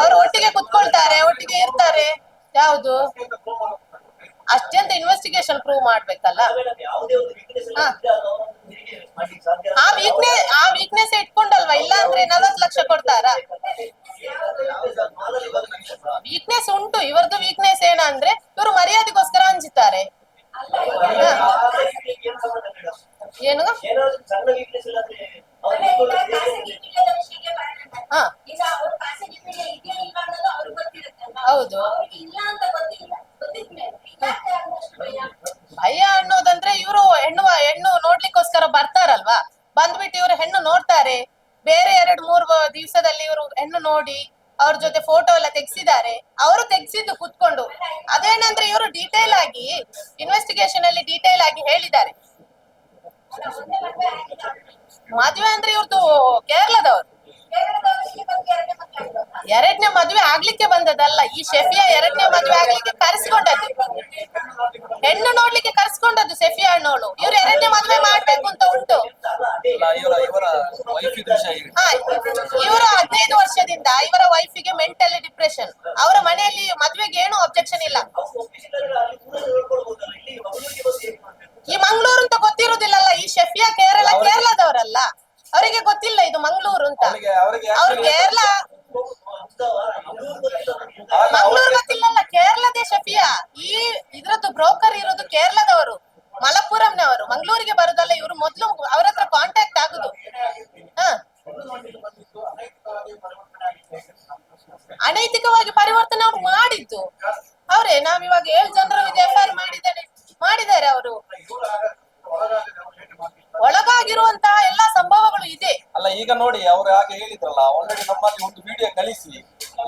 ಅವ್ರ ಒಟ್ಟಿಗೆ ಕುತ್ಕೊಳ್ತಾರೆ ಒಟ್ಟಿಗೆ ಇರ್ತಾರೆ. ಯಾವುದು? ಅಷ್ಟೆಂತ ಇನ್ವೆಸ್ಟಿಗೇಷನ್ ಪ್ರೂವ್ ಮಾಡ್ಬೇಕಲ್ಲ. ಆ ವೀಕ್ನೆಸ್ ಆ ವೀಕ್ನೆಸ್ ಇಟ್ಕೊಂಡಲ್ವಾ? ಇಲ್ಲ ಅಂದ್ರೆ ನಲವತ್ತು ಲಕ್ಷ ಕೊಡ್ತಾರಾ? ವೀಕ್ನೆಸ್ ಉಂಟು. ಇವರದು ವೀಕ್ನೆಸ್ ಏನಂದ್ರೆ ಇವರು ಮರ್ಯಾದೆಗೋಸ್ಕರ ಅಂಜುತ್ತಾರೆ ಏನು? ಹಾ. ಹೌದು. ಭಯ ಅನ್ನೋದಂದ್ರೆ ಇವರು ಹೆಣ್ಣು ಹೆಣ್ಣು ನೋಡ್ಲಿಕ್ಕೋಸ್ಕರ ಬರ್ತಾರಲ್ವಾ? ಬಂದ್ಬಿಟ್ಟು ಇವರು ಹೆಣ್ಣು ನೋಡ್ತಾರೆ. ಬೇರೆ ಎರಡು ಮೂರು ದಿವ್ಸದಲ್ಲಿ ಇವರು ಹೆಣ್ಣು ನೋಡಿ ಅವ್ರ ಜೊತೆ ಫೋಟೋ ಎಲ್ಲ ತೆಗ್ಸಿದ್ದಾರೆ. ಅವರು ತೆಗ್ಸಿದ್ದು ಕುತ್ಕೊಂಡು. ಅದೇನಂದ್ರೆ ಇವರು ಡೀಟೇಲ್ ಆಗಿ ಇನ್ವೆಸ್ಟಿಗೇಷನ್ ಅಲ್ಲಿ ಡೀಟೇಲ್ ಆಗಿ ಹೇಳಿದ್ದಾರೆ. ಮದ್ವೆ ಅಂದ್ರೆ ಇವ್ರದ್ದು ಕೇರಳದವ್ರು. ಎರಡನೇ ಮದ್ವೆ ಆಗ್ಲಿಕ್ಕೆ ಬಂದದಲ್ಲ ಈ ಶೆಫಿಯಾ ಎರಡನೇ ಮದ್ವೆ ಆಗ್ಲಿಕ್ಕೆ ಕರೆಸ್ಕೊಂಡದ್ದು. ಹೆಣ್ಣು ನೋಡ್ಲಿಕ್ಕೆ ಕರೆಸ್ಕೊಂಡದ್ದು ಸೆಫಿಯಾ ಹಣ್ಣೋಳು ಇವ್ರು ಎರಡನೇ ಮದ್ವೆ ಮಾಡ್ಬೇಕು ಅಂತ ಉಂಟು. ಇವರ ಹದಿನೈದು ವರ್ಷದಿಂದ ಇವರ ವೈಫಿಗೆ ಮೆಂಟಲ್ ಡಿಪ್ರೆಷನ್ ಅವರ ಮನೆಯಲ್ಲಿ ಮದ್ವೆಗೆ ಏನು ಅಬ್ಜೆಕ್ಷನ್ ಇಲ್ಲ. ಈ ಮಂಗಳೂರು ಅಂತ ಗೊತ್ತಿರುದಿಲ್ಲಲ್ಲ ಈ ಶೆಫಿಯಾ ಕೇರಳ ಕೇರಳದವರಲ್ಲ. ಅವರಿಗೆ ಗೊತ್ತಿಲ್ಲ ಇದು ಮಂಗಳೂರು ಅಂತ. ಅವ್ರು ಕೇರಳ ಅಲ್ಲ, ಮಂಗಳೂರು ಅವ್ರಿಗೆ- ಗೊತ್ತಿಲ್ಲಲ್ಲ ಕೇರಳದೇ ಶಫಿಯಾ ಈ ಇದ್ರದ್ದು ಬ್ರೋಕರ್ ಇರೋದು ಕೇರಳದವರು ಮಲಪ್ಪುರಂನವರು ಮಂಗಳೂರಿಗೆ ಬರುದಲ್ಲ ಇವರು ಮೊದ್ಲು ಅವ್ರ ಹತ್ರ ಕಾಂಟ್ಯಾಕ್ಟ್ ಆಗುದು ಹ ಅನೈತಿಕವಾಗಿ ಪರಿವರ್ತನೆ ಅವ್ರು ಮಾಡಿದ್ದು ನಾವಿವಾಗ ಏಳು ಜನರ ಎಫ್ ಐ ಮಾಡಿದ್ದಾರೆ ಮಾಡಿದ್ದಾರೆ ಅವರು. ಒಳಗಾಗಿರುವಂತಹ ಎಲ್ಲಾ ಸಂಭವಗಳು ಇದೆ. ಅಲ್ಲ, ಈಗ ನೋಡಿ, ಅವ್ರು ಹಾಗೆ ಹೇಳಿದ್ರಲ್ಲ ಆಲ್ರೆಡಿ ನಮ್ಮಲ್ಲಿ ಒಂದು ವಿಡಿಯೋ ಕಳಿಸಿ.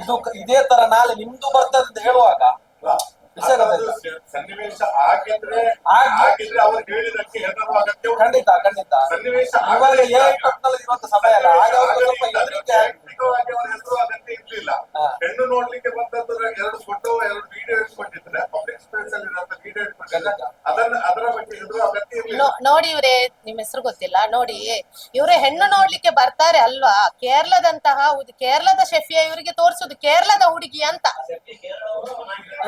ಇದು ಇದೇ ತರ ನಾಳೆ ನಿಮ್ದು ಬರ್ತದೆ ಅಂತ ಹೇಳುವಾಗ? ಸನ್ನಿವೇಶ ಆಗಿದ್ರೆ ಆಗಿ- ಆಗಿದ್ರೆ ಅವ್ರು ಹೇಳಿದಕ್ಕೆ ಎಲ್ಲರೂ ಅಗತ್ಯ ಖಂಡಿತ ಖಂಡಿತ. ಸನ್ನಿವೇಶ ಇವಾಗ ಇಪ್ಪತ್ನಾಲ್ಕು ಇರುವಂತ ಸಮಯ ಅಲ್ಲ. ಆಗ ಅವ್ರಿಗೆ ಸ್ವಲ್ಪ ಹೆದರಿಕೆ ಅವ್ರ ಹೆಸರು ಅಗತ್ಯ ಇರ್ಲಿಲ್ಲ. ಹೆಣ್ಣು ನೋಡ್ಲಿಕ್ಕೆ ಬಂದದ್ದು ಎರಡು ಫೋಟೋ ಎರಡು ವಿಡಿಯೋ ಇಟ್ಕೊಂಡಿದ್ರೆ ಪಬ್ಲಿಕ್ ಸ್ಪೇಸ್ ಅಲ್ಲಿ ಇರುವಂತ ವಿಡಿಯೋ ಇಟ್ಕೊಂಡಿದ್ರೆ ಅದನ್ನ ಅದರ ಬಗ್ಗೆ ಹೆಸರು ಅಗತ್ಯ ಇರ್ಲಿಲ್ಲ. ನೋಡಿ ಇವ್ರೆ ನಿಮ್ ಹೆಸರು ಗೊತ್ತಿಲ್ಲ ನೋಡಿ. ಇವ್ರೆ ಹೆಣ್ಣು ನೋಡ್ಲಿಕ್ಕೆ ಬರ್ತಾರೆ ಅಲ್ವಾ? ಕೇರಳದಂತಹ ಕೇರಳದ ಶೆಫಿಯ ಇವರಿಗೆ ತೋರಿಸುದು ಕೇರಳದ ಹುಡುಗಿ ಅಂತ.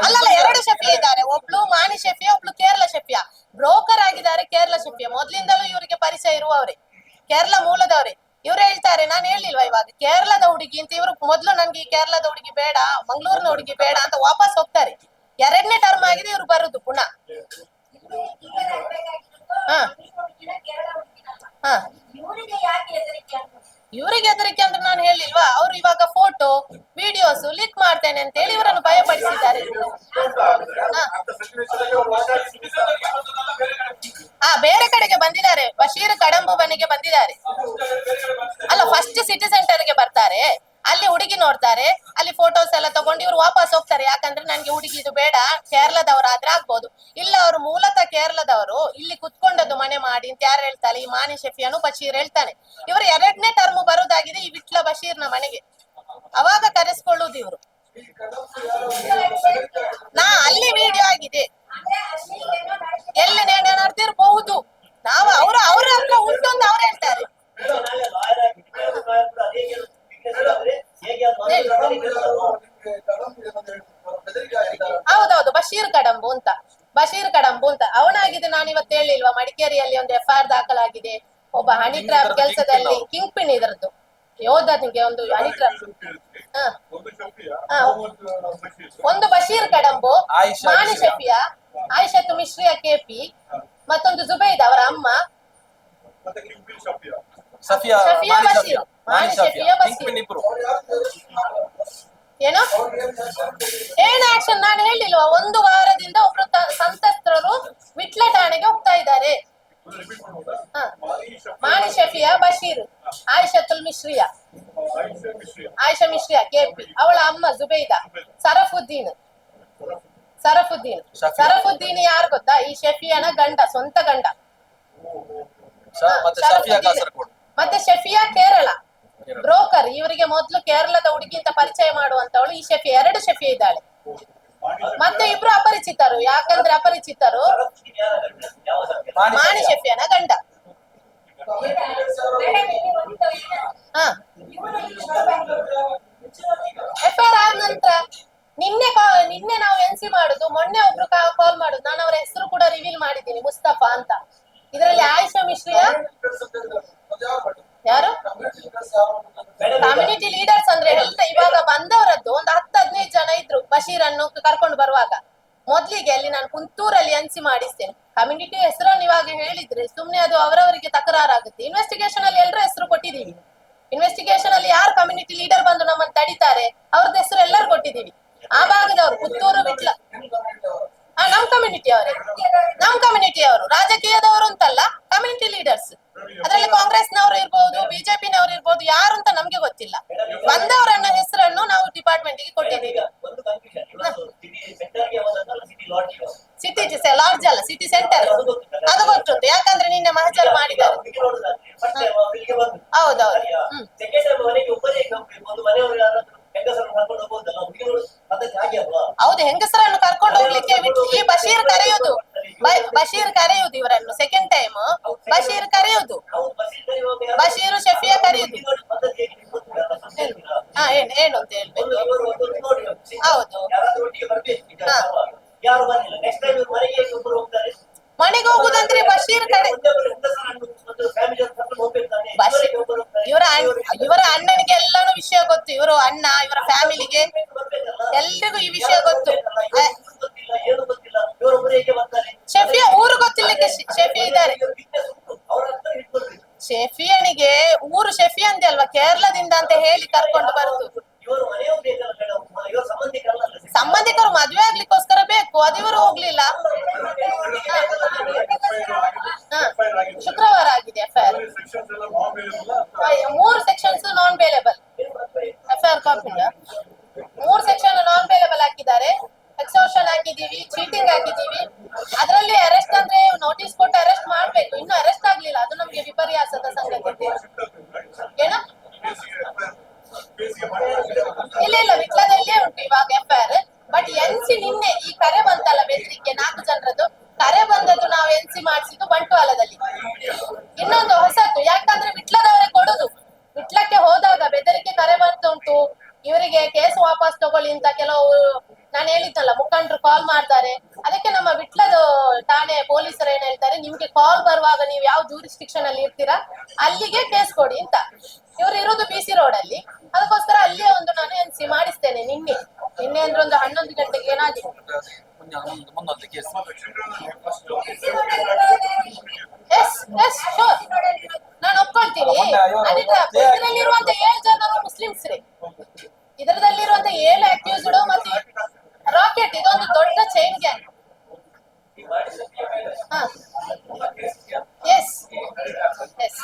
ಅಲ್ಲಲ್ಲ ಎರಡು ಶೆಫಿ ಇದ್ದಾರೆ. ಒಬ್ಳು ಮಾಣಿ ಶೆಫಿಯ ಒಬ್ಳು ಕೇರಳ ಶೆಫಿಯ ಬ್ರೋಕರ್ ಆಗಿದ್ದಾರೆ ಕೇರಳ ಶೆಫಿಯ ಮೊದ್ಲಿಂದಲೂ ಇವರಿಗೆ ಇರುವವರೇ ಕೇರಳ ಮೂಲದವರೇ ಇವ್ರು ಹೇಳ್ತಾರೆ, ನಾನು ಹೇಳಿಲ್ವಾ ಇವಾಗ? ಕೇರಳದ ಹುಡುಗಿ ಅಂತ ಇವ್ರು ಮೊದ್ಲು ನನ್ಗೆ ಕೇರಳದ ಹುಡುಗಿ ಬೇಡ, ಮಂಗಳೂರಿನ ಹುಡುಗಿ ಬೇಡ ಅಂತ ವಾಪಸ್ ಹೋಗ್ತಾರೆ. ಎರಡನೇ ಟರ್ಮ್ ಆಗಿದೆ, ಇವ್ರು ಬರುದು ಪುನಃ. ಇವರಿಗೆ ಹೆದರಿಕೆ ಅಂದ್ರೆ ನಾನು ಹೇಳಿಲ್ವಾ ಅವ್ರು ಇವಾಗ ಫೋಟೋ ವಿಡಿಯೋಸ್ ಲೀಕ್ ಮಾಡ್ತೇನೆ ಅಂತ ಹೇಳಿ ಇವರನ್ನು ಭಯಪಡಿಸಿದ್ದಾರೆ. ಬೇರೆ ಕಡೆಗೆ ಬಂದಿದ್ದಾರೆ. ಬಶೀರ್ ಕಡಂಬು ಮನೆಗೆ ಬಂದಿದ್ದಾರೆ. ಅಲ್ಲ ಫಸ್ಟ್ ಸಿಟಿ ಸೆಂಟರ್ಗೆ ಬರ್ತಾರೆ. ಅಲ್ಲಿ ಹುಡುಗಿ ನೋಡ್ತಾರೆ. ಅಲ್ಲಿ ಫೋಟೋಸ್ ಎಲ್ಲ ತಗೊಂಡು ಇವ್ರು ವಾಪಸ್ ಹೋಗ್ತಾರೆ. ಯಾಕಂದ್ರೆ ನನ್ಗೆ ಹುಡುಗಿ ಇದು ಬೇಡ. ಕೇರಳದವರಾದ್ರೆ ಆಗ್ಬೋದು. ಇಲ್ಲ, ಅವ್ರು ಮೂಲತಃ ಕೇರಳದವರು. ಇಲ್ಲಿ ಕುತ್ಕೊಂಡದ್ದು ಮನೆ ಮಾಡಿ ಅಂತ ಯಾರು ಹೇಳ್ತಾರೆ? ಈ ಮಾನಿ ಶಫಿಯಾನು ಬಶೀರ್ ಹೇಳ್ತಾನೆ. ಇವರು ಎರಡನೇ ಟರ್ಮ್ ಬರೋದಾಗಿದೆ ಈ ವಿಟ್ಲ ಬಶೀರ್ನ ಮನೆಗೆ. ಅವಾಗ ಕರೆಸ್ಕೊಳ್ಳುದು ಇವರು. ನಾ, ಅಲ್ಲಿ ವಿಡಿಯೋ ಆಗಿದೆ. ಎಲ್ಲಿ ನೇಣಾಡ್ತಿರ್ಬಹುದು ನಾವು ಅವ್ರ ಅವ್ರ ಹತ್ರ ಉಂಟು ಅಂತ ಅವ್ರು ಹೇಳ್ತಾರೆ. ಹೌದೌದು ಬಶೀರ್ ಕಡಂಬು ಅಂತ. ಬಶೀರ್ ಕಡಂಬು ಅಂತ. ಅವನಾಗಿದೆ ನಾನು ಇವತ್ತು ಹೇಳಿಲ್ವಾ ಮಡಿಕೇರಿಯಲ್ಲಿ ಒಂದು ಎಫ್ ಆರ್ ದಾಖಲಾಗಿದೆ. ಒಬ್ಬ ಹನಿ ಟ್ರ್ಯಾಪ್ ಕೆಲಸದಲ್ಲಿ ಕಿಂಗ್ ಪಿನ್ ಇದರದ್ದು. ಯೋಧನಿಗೆ ಒಂದು ಹನಿ ಟ್ರ್ಯಾಪ್ ಹ. ಒಂದು ಬಶೀರ್. ಕಡಂಬು ಮಾಣಿ ಶಫಿಯಾ. ಆಯಿಷತ್ತು ಮಿಶ್ರಿಯ ಕೆಪಿ ಮತ್ತೊಂದು ಜುಬೈದ್ ಅವರ ಅಮ್ಮ ಸಫಿಯಾ ಶಫಿಯಾ ಬಶೀರ್. ಮಾಣಿ ಶಫಿಯಾ ಬಶೀರ್. ಏನು ಏನ್ ಆಕ್ಷನ್ ನಾನು ಹೇಳಿಲ್ವಾ? ಒಂದು ವಾರದಿಂದ ಒಬ್ರು ಸಂತ್ರಸ್ತರು ವಿಟ್ಲ ಠಾಣೆಗೆ ಹೋಗ್ತಾ ಇದ್ದಾರೆ. ಮಾಣಿ ಶಫಿಯಾ. ಬಶೀರ್ ಆಯಿಷತುಲ್ ಮಿಶ್ರಿಯಾ ಆಯಿಷಾ ಮಿಶ್ರಿಯ. ಆಯಿಷಾ ಮಿಶ್ರಿಯಾ ಕೆಪಿ ಅವಳ ಅಮ್ಮ ಜುಬೈದಾ ಸರಫುದ್ದೀನ್ ಸರಫುದ್ದೀನ್. ಸರಫುದ್ದೀನ್ ಯಾರು ಗೊತ್ತಾ? ಈ ಶಫಿಯನ ಗಂಡ ಸ್ವಂತ ಗಂಡ. ಮತ್ತೆ ಶಫಿಯಾ ಕೇರಳ. ಬ್ರೋಕರ್ ಇವರಿಗೆ ಮೊದಲು ಕೇರಳದ ಹುಡುಗಿ ಅಂತ ಪರಿಚಯ ಮಾಡುವಂತವಳು ಈ ಶಫಿ ಎರಡು ಶಫಿ ಇದ್ದಾಳೆ. ಮತ್ತೆ ಇಬ್ರು ಅಪರಿಚಿತರು. ಯಾಕಂದ್ರೆ ಅಪರಿಚಿತರು ಮಾಣಿ ಶಫಿಯನ ಗಂಡ. ಎಫ್ ಆರ್ ಆದ ನಂತರ ನಿನ್ನೆ ನಿನ್ನೆ ನಾವು ಎನ್ಸಿ ಮಾಡುದು, ಮೊನ್ನೆ ಒಬ್ರು ಕಾಲ್ ಮಾಡುದು. ನಾನು ಅವರ ಹೆಸರು ಕೂಡ ರಿವೀಲ್ ಮಾಡಿದ್ದೀನಿ, ಮುಸ್ತಫಾ ಅಂತ. ಇದರಲ್ಲಿ ಆಯುಷಾ ಮಿಶ್ರಿಯ ಯಾರು? ಕಮ್ಯುನಿಟಿ ಲೀಡರ್ಸ್ ಅಂದ್ರೆ ಹೇಳ್ತಾ ಇವಾಗ ಬಂದವರದ್ದು ಒಂದು ಹತ್ತು ಹದಿನೈದು ಜನ ಇದ್ರು ಬಶೀರ್ ಅನ್ನು ಕರ್ಕೊಂಡು ಬರುವಾಗ. ಮೊದ್ಲಿಗೆ ಅಲ್ಲಿ ನಾನು ಕುಂತೂರಲ್ಲಿ ಎನ್ಸಿ ಮಾಡಿಸ್ತೇನೆ. ಕಮ್ಯುನಿಟಿ ಹೆಸರನ್ನು ಇವಾಗ ಹೇಳಿದ್ರೆ ಸುಮ್ನೆ ಅದು ಅವರವರಿಗೆ ತಕರಾರಾಗುತ್ತೆ. ಇನ್ವೆಸ್ಟಿಗೇಷನ್ ಅಲ್ಲಿ ಎಲ್ಲರ ಹೆಸರು ಕೊಟ್ಟಿದ್ದೀವಿ. ಇನ್ವೆಸ್ಟಿಗೇಷನ್ ಅಲ್ಲಿ ಯಾರು ಕಮ್ಯುನಿಟಿ ಲೀಡರ್ ಬಂದು ನಮ್ಮನ್ನು ತಡಿತಾರೆ ಅವ್ರದ್ದು ಹೆಸರು ಎಲ್ಲರೂ ಕೊಟ್ಟಿದ್ದೀವಿ. ಆ ಭಾಗದವರು ಪುತ್ತೂರು ಬಿಟ್ಲ ಆ ನಮ್ ಕಮ್ಯುನಿಟಿ ಅವರೇ. ನಮ್ ಕಮ್ಯುನಿಟಿ ಅವರು. ರಾಜಕೀಯದವರು ಅಂತಲ್ಲ ಕಮ್ಯುನಿಟಿ ಇವರ ಅಣ್ಣನಿಗೆ ಎಲ್ಲಾನು ವಿಷಯ ಗೊತ್ತು. ಇವರು ಅಣ್ಣ ಇವರ ಫ್ಯಾಮಿಲಿಗೆ ಎಲ್ರಿಗೂ ಈ ವಿಷಯ ಗೊತ್ತು ಆ, ಏನು ಗೊತ್ತಿಲ್ಲ ಇವರೊಬ್ಬರು ಹೇಗೆ ಬರ್ತಾರೆ ಶೆಫಿಯ ಊರು ಗೊತ್ತಿಲ್ಲಕ್ಕೆ ಶೆ- ಶೆಫಿ ಇದ್ದಾರೆ ಅವ್ರ ಹತ್ರ ಇಟ್ಕೊಳ್ರಿ ಶೆಫಿಯನಿಗೆ ಊರು ಶೆಫಿ ಅಂದೆ ಅಲ್ವಾ ಕೇರಳದಿಂದ ಅಂತ ಹೇಳಿ ಕರ್ಕೊಂಡು ಬರುದು ಇವರು ಮನೆಯವ್ರು ಬೇಕಲ್ಲ ಮೇಡಮ್ ಇವರು ಸಂಬಂಧಿಕರಲ್ಲ ಸಂಬಂಧಿಕರು ಮದುವೆ ಆಗ್ಲಿಕ್ಕೋಸ್ಕರ ಬೇಕು ಅದು ಇವರು ಹೋಗ್ಲಿಲ್ಲ ಹಾ. ಶುಕ್ರವಾರ ಆಗಿದೆ ಎಫ್ಐಆರ್ ಸೆಕ್ಷನ್ಸ್ ಎಲ್ಲ ಮಾಮೂಲಿ ಇರಲ್ಲ ಮೂರು sections non bailable FIR copy ಮೂರು ಸೆಕ್ಷನ್ ನಾನ್ ಬೇಲೆಬಲ್ ಹಾಕಿದ್ದಾರೆ ಎಕ್ಸೋಷನ್ ಹಾಕಿದೀವಿ ಚೀಟಿಂಗ್ ಹಾಕಿದೀವಿ ಅದರಲ್ಲಿ ಅರೆಸ್ಟ್ ಅಂದ್ರೆ ನೋಟಿಸ್ ಕೊಟ್ಟು ಅರೆಸ್ಟ್ ಮಾಡ್ಬೇಕು ಇನ್ನು ಅರೆಸ್ಟ್ ಆಗ್ಲಿಲ್ಲ ಅದು ನಮ್ಗೆ ವಿಪರ್ಯಾಸದ ಸಂಗತಿ ಏನ ಬೇಸಿಗೆ ಮಾಡಿದ್ರೆ ಇಲ್ಲ ಇಲ್ಲ ವಿಟ್ಲದಲ್ಲೇ ಉಂಟು ಇವಾಗ ಎಫ್ಐಆರ್ ಬಟ್ ಎನ್ ಸಿ ನಿನ್ನೆ ಈ ಕರೆ ಬಂತಲ್ಲ ಬೆದರಿಕೆ ನಾಲ್ಕು ಜನರದ್ದು ಕರೆ ಬಂದದ್ದು ನಾವು ಎನ್ ಸಿ ಮಾಡಿಸಿದ್ದು ಬಂಟ್ವಾಳದಲ್ಲಿ ಇನ್ನೊಂದು ಹೊಸತು ಯಾಕಂದ್ರೆ ವಿಟ್ಲದವರೇ ಕೊಡುದು ವಿಟ್ಲಕ್ಕೆ ಹೋದಾಗ ಬೆದರಿಕೆ ಕರೆ ಬರ್ತುಂಟು ಇವರಿಗೆ ಕೇಸ್ ವಾಪಸ್ ತಗೊಳ್ಳಿ ಅಂತ ಕೆಲವು ನಾನು ಹೇಳಿದ್ದಲ್ಲ ಮುಖಂಡರು ಕಾಲ್ ಮಾಡ್ತಾರೆ ಅದಕ್ಕೆ ನಮ್ಮ ವಿಟ್ಲದ ಠಾಣೆ ಪೊಲೀಸರು ಏನ್ ಹೇಳ್ತಾರೆ ನಿಮ್ಗೆ ಕಾಲ್ ಬರುವಾಗ ನೀವು ಯಾವ ಜೂರಿಸ್ಟಿಕ್ಷನ್ ಅಲ್ಲಿ ಇರ್ತೀರಾ ಅಲ್ಲಿಗೆ ಕೇಸ್ ಕೊಡಿ ಅಂತ ಇವ್ರು ಇರೋದು ಬಿ ಸಿ ರೋಡ್ ಅಲ್ಲಿ ಅದಕ್ಕೋಸ್ಕರ ಅಲ್ಲೇ ಒಂದು ನಾನು ಎನ್ ಸಿ ಮಾಡಿಸ್ತೇನೆ ನಿನ್ನೆ ನಿನ್ನೆ ಅಂದ್ರೆ ಒಂದು ಹನ್ನೊಂದು ಗಂಟೆಗೆ ಏನಾಗಿದೆ ಮುಂದೊಂದು ಕೇಸ್ ಎಸ್ ಎಸ್ ಶೋರ್ ನಾನು ಒಪ್ಕೊಳ್ತೀನಿ ಮೊನ್ನೆ ಇವರು ಅದಿಟ್ಟ ಜೆ- ಇದರಲ್ಲಿರುವಂತ ಏಳು ಜನರು ಮುಸ್ಲಿಮ್ಸ್ ರೀ ಇದರದಲ್ಲಿರುವಂತ ಏಳು ಅಕ್ಯೂಸ್ಡ್ ಮತ್ತೆ ರಾಕೆಟ್ ಇದೊಂದು ದೊಡ್ಡ ಚೈನ್ ಗ್ಯಾಂಗ್ ಎಸ್ ಎಸ್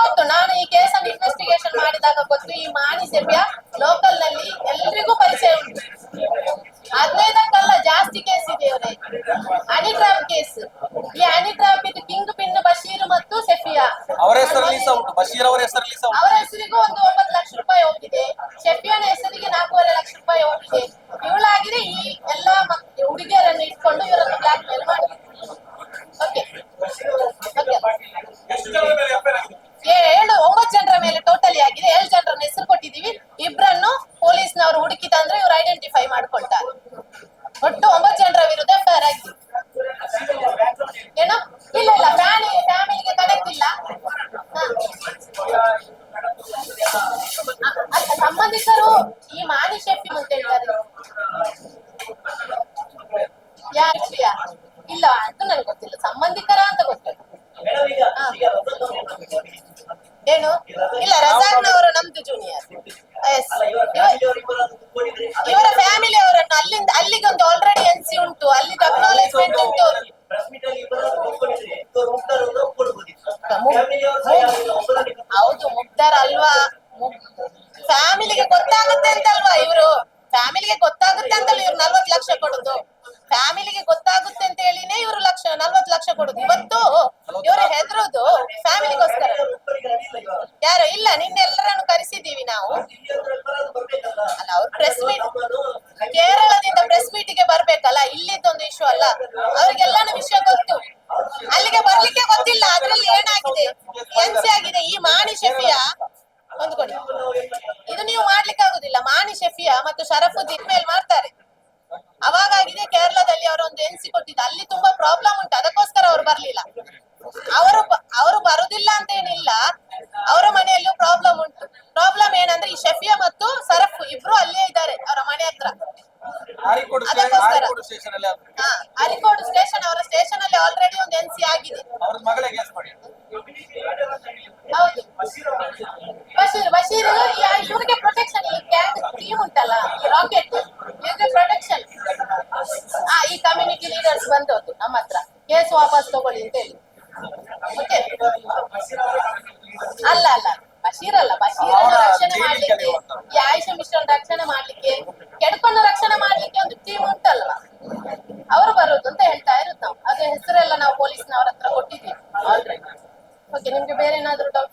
ಗೊತ್ತು, ನಾನು ಈ ಕೇಸನ್ನು ಇನ್ವೆಸ್ಟಿಗೇಷನ್ ಮಾಡಿದಾಗ ಗೊತ್ತು, ಈ ಮಾಣಿ ಸೆಬ್ಯ ಲೋಕಲ್ನಲ್ಲಿ ಎಲ್ರಿಗೂ ಪರಿಚಯ ಉಂಟು. ಹದಿನೈದಕ್ಕಲ್ಲ ಜಾಸ್ತಿ ಕೇಸ್ ಇದೆ ಇವರೇ ಹನಿ ಟ್ರಾಪ್ ಕೇಸ್ ಈ ಹನಿ ಟ್ರಾಪ್ ಇದು ಕಿಂಗ್ ಪಿನ್ ಬಶೀರ್ ಮತ್ತು ಸೆಫಿಯಾ ಅವರ ಹೆಸರಲ್ಲಿ ಸಹ ಉಂಟು ಬಶೀರ್ ಅವರ ಹೆಸರಲ್ಲಿ ಸಹ ಅವರ ಹೆಸರಿಗೂ ಒಂದು ಒಂಬತ್ತು ಲಕ್ಷ ರೂಪಾಯಿ ಹೋಗಿದೆ. ಸೆಫಿಯಾನ ಹೆಸರಿಗೆ ನಾಲ್ಕೂವರೆ ಲಕ್ಷ ರೂಪಾಯಿ ಹೋಗಿದೆ. ಇವಳಾಗಿದೆ ಈ ಎಲ್ಲಾ ಮಕ್- ಹುಡುಗಿಯರನ್ನು ಇಟ್ಕೊಂಡು ಇವರನ್ನು ಬ್ಲಾಕ್ ಮೇಲ್ ಮಾಡಿ ಓಕೆ ಎಷ್ಟು ಜನರ ಮೇಲೆ ಎಫ್ಐಆರ್ ಆಗಿದೆ? ಏಳು ಒಂಬತ್ತು ಜನರ ಮೇಲೆ ಟೋಟಲಿ ಆಗಿದೆ. ಏಳು ಜನರನ್ನು ಹೆಸರು ಕೊಟ್ಟಿದ್ದೀವಿ. ಇಬ್ರನ್ನು ಪೊಲೀಸ್ನವರು ಹುಡುಕಿದ ಅಂದ್ರೆ ಇವರು ಐಡೆಂಟಿಫೈ ಮಾಡ್ಕೊಳ್ತಾರೆ. ಒಟ್ಟು ಒಂಬತ್ತು ಜನರ ವಿರುದ್ಧ ಎಫ್ಐಆರ್ ಆಗಿದೆ. ಫ್ಯಾಮಿಲಿಗೆ ಗೊತ್ತಾಗುತ್ತೆ ಅಂತಲ್ವಾ ಇವರು? ಫ್ಯಾಮಿಲಿಗೆ ಗೊತ್ತಾಗುತ್ತೆ ಅಂತಲ್ಲ ಇವ್ರು ನಲ್ವತ್ ಲಕ್ಷ ಕೊಡುದು. ಫ್ಯಾಮಿಲಿಗೆ ಗೊತ್ತಾಗುತ್ತೆ ಅಂತ ಹೇಳಿನೇ ಇವರು ಲಕ್ಷ, ನಲ್ವತ್ತು ಲಕ್ಷ ಕೊಡುದು. ಇವತ್ತು ಇವರು ಹೆದರುದು ಫ್ಯಾಮಿಲಿಗೋಸ್ಕರ ಯಾರು? ಇಲ್ಲ ನಿನ್ನೆಲ್ಲರನ್ನು ಕರೆಸಿದ್ದೀವಿ ನಾವು. ಅಲ್ಲ, ಅವ್ರು ಪ್ರೆಸ್ ಮೀಟ್ ಕೇರಳದಿಂದ ಪ್ರೆಸ್ ಮೀಟಿಗೆ ಬರ್ಬೇಕಲ್ಲ, ಇಲ್ಲಿದ್ದೊಂದು ಇಶ್ಯೂ ಅಲ್ಲ. ಅವ್ರಿಗೆಲ್ಲಾನು ವಿಷಯ ಗೊತ್ತು. ಅಲ್ಲಿಗೆ ಬರ್ಲಿಕ್ಕೆ ಗೊತ್ತಿಲ್ಲ, ಅದ್ರಲ್ಲಿ ಏನಾಗಿದೆ? ಎನ್ಸಿ ಆಗಿದೆ. ಈ ಮಾಣಿ ಇದು ನೀವು ಮಾಡ್ಲಿಕ್ಕೆ ಆಗುದಿಲ್ಲ. ಮಾಣಿ ಶೆಫಿಯಾ ಮತ್ತು ಶರಫುದ್ದೀನ್ ಮೇಲೆ ಮಾಡ್ತಾರೆ. ಅವಾಗ ಆಗಿದೆ ಕೇರಳದಲ್ಲಿ ಅವರು ಒಂದು ಎನ್ಸಿ ಕೊಟ್ಟಿದ್ದು. ಅಲ್ಲಿ ತುಂಬಾ ಪ್ರಾಬ್ಲಮ್ ಉಂಟು. ಅದಕ್ಕೋಸ್ಕರ ಅವರು ಬರ್ಲಿಲ್ಲ. ಅವರು ಅವರು ಬರುದಿಲ್ಲ ಅಂತ ಏನಿಲ್ಲ. ಅವರ ಮನೆಯಲ್ಲೂ ಪ್ರಾಬ್ಲಮ್ ಉಂಟು. ಪ್ರಾಬ್ಲಮ್ ಏನಂದ್ರೆ ಈ ಶಫಿಯಾ ಮತ್ತು ಸರಫ್ ಇಬ್ರು ಅಲ್ಲೇ ಇದ್ದಾರೆ ಅವರ ಮನೆ ಹತ್ರ. ಅದಕ್ಕೋಸ್ಕರ. ಹಾ ಅರಿಕೋಡ್ ಸ್ಟೇಷನ್ ಅವರ ಸ್ಟೇಷನ್ ಅಲ್ಲಿ ಆಲ್ರೆಡಿ ಒಂದು ಎನ್ಸಿ ಆಗಿದೆ. ಹೌದು. ಬಶೀರ್ ಬಶೀರ್ ಈ- ಇವ್ರಿಗೆ ಪ್ರೊಟೆಕ್ಷನ್ ಈ ಗ್ಯಾಂಗ್ ಟೀಮ್ ಉಂಟಲ್ಲ ಈ ರಾಕೆಟ್ ಇವ್ರಿಗೆ ಪ್ರೊಟೆಕ್ಷನ್ ಆ ಈ ಕಮ್ಯುನಿಟಿ ಲೀಡರ್ಸ್ ಬಂದದ್ದು ನಮ್ಮ ಹತ್ರ. ಕೇಸ್ ವಾಪಸ್ ತಗೊಳ್ಳಿ ಅಂತ ಹೇಳಿ. ಓಕೆ ಅಲ್ಲ ಅಲ್ಲ. ಬಶೀರ್ ಅಲ್ಲ ಬಶೀರ್ ಅನ್ನು ರಕ್ಷಣೆ ಮಾಡ್ಲಿಕ್ಕೆ. ಈ ಆಯುಷ ಮಿಶ್ರನ್ ರಕ್ಷಣೆ ಮಾಡ್ಲಿಕ್ಕೆ ಕೆಡ್ಕೊಂಡು ರಕ್ಷಣೆ ಮಾಡ್ಲಿಕ್ಕೆ ಒಂದು ಟೀಮ್ ಉಂಟಲ್ವಾ? ಅವರು ಬರುದು ಅಂತ ಹೇಳ್ತಾ ಇರುದು ನಾವು. ಅದೇ ಹೆಸರೆಲ್ಲ ನಾವು ಪೊಲೀಸ್ನವ್ರ ಹತ್ರ ಕೊಟ್ಟಿದ್ದೀವಿ. ಓಕೆ ನಿಮ್ಗೆ ಬೇರೆ ಏನಾದ್ರು ಡೌಟ್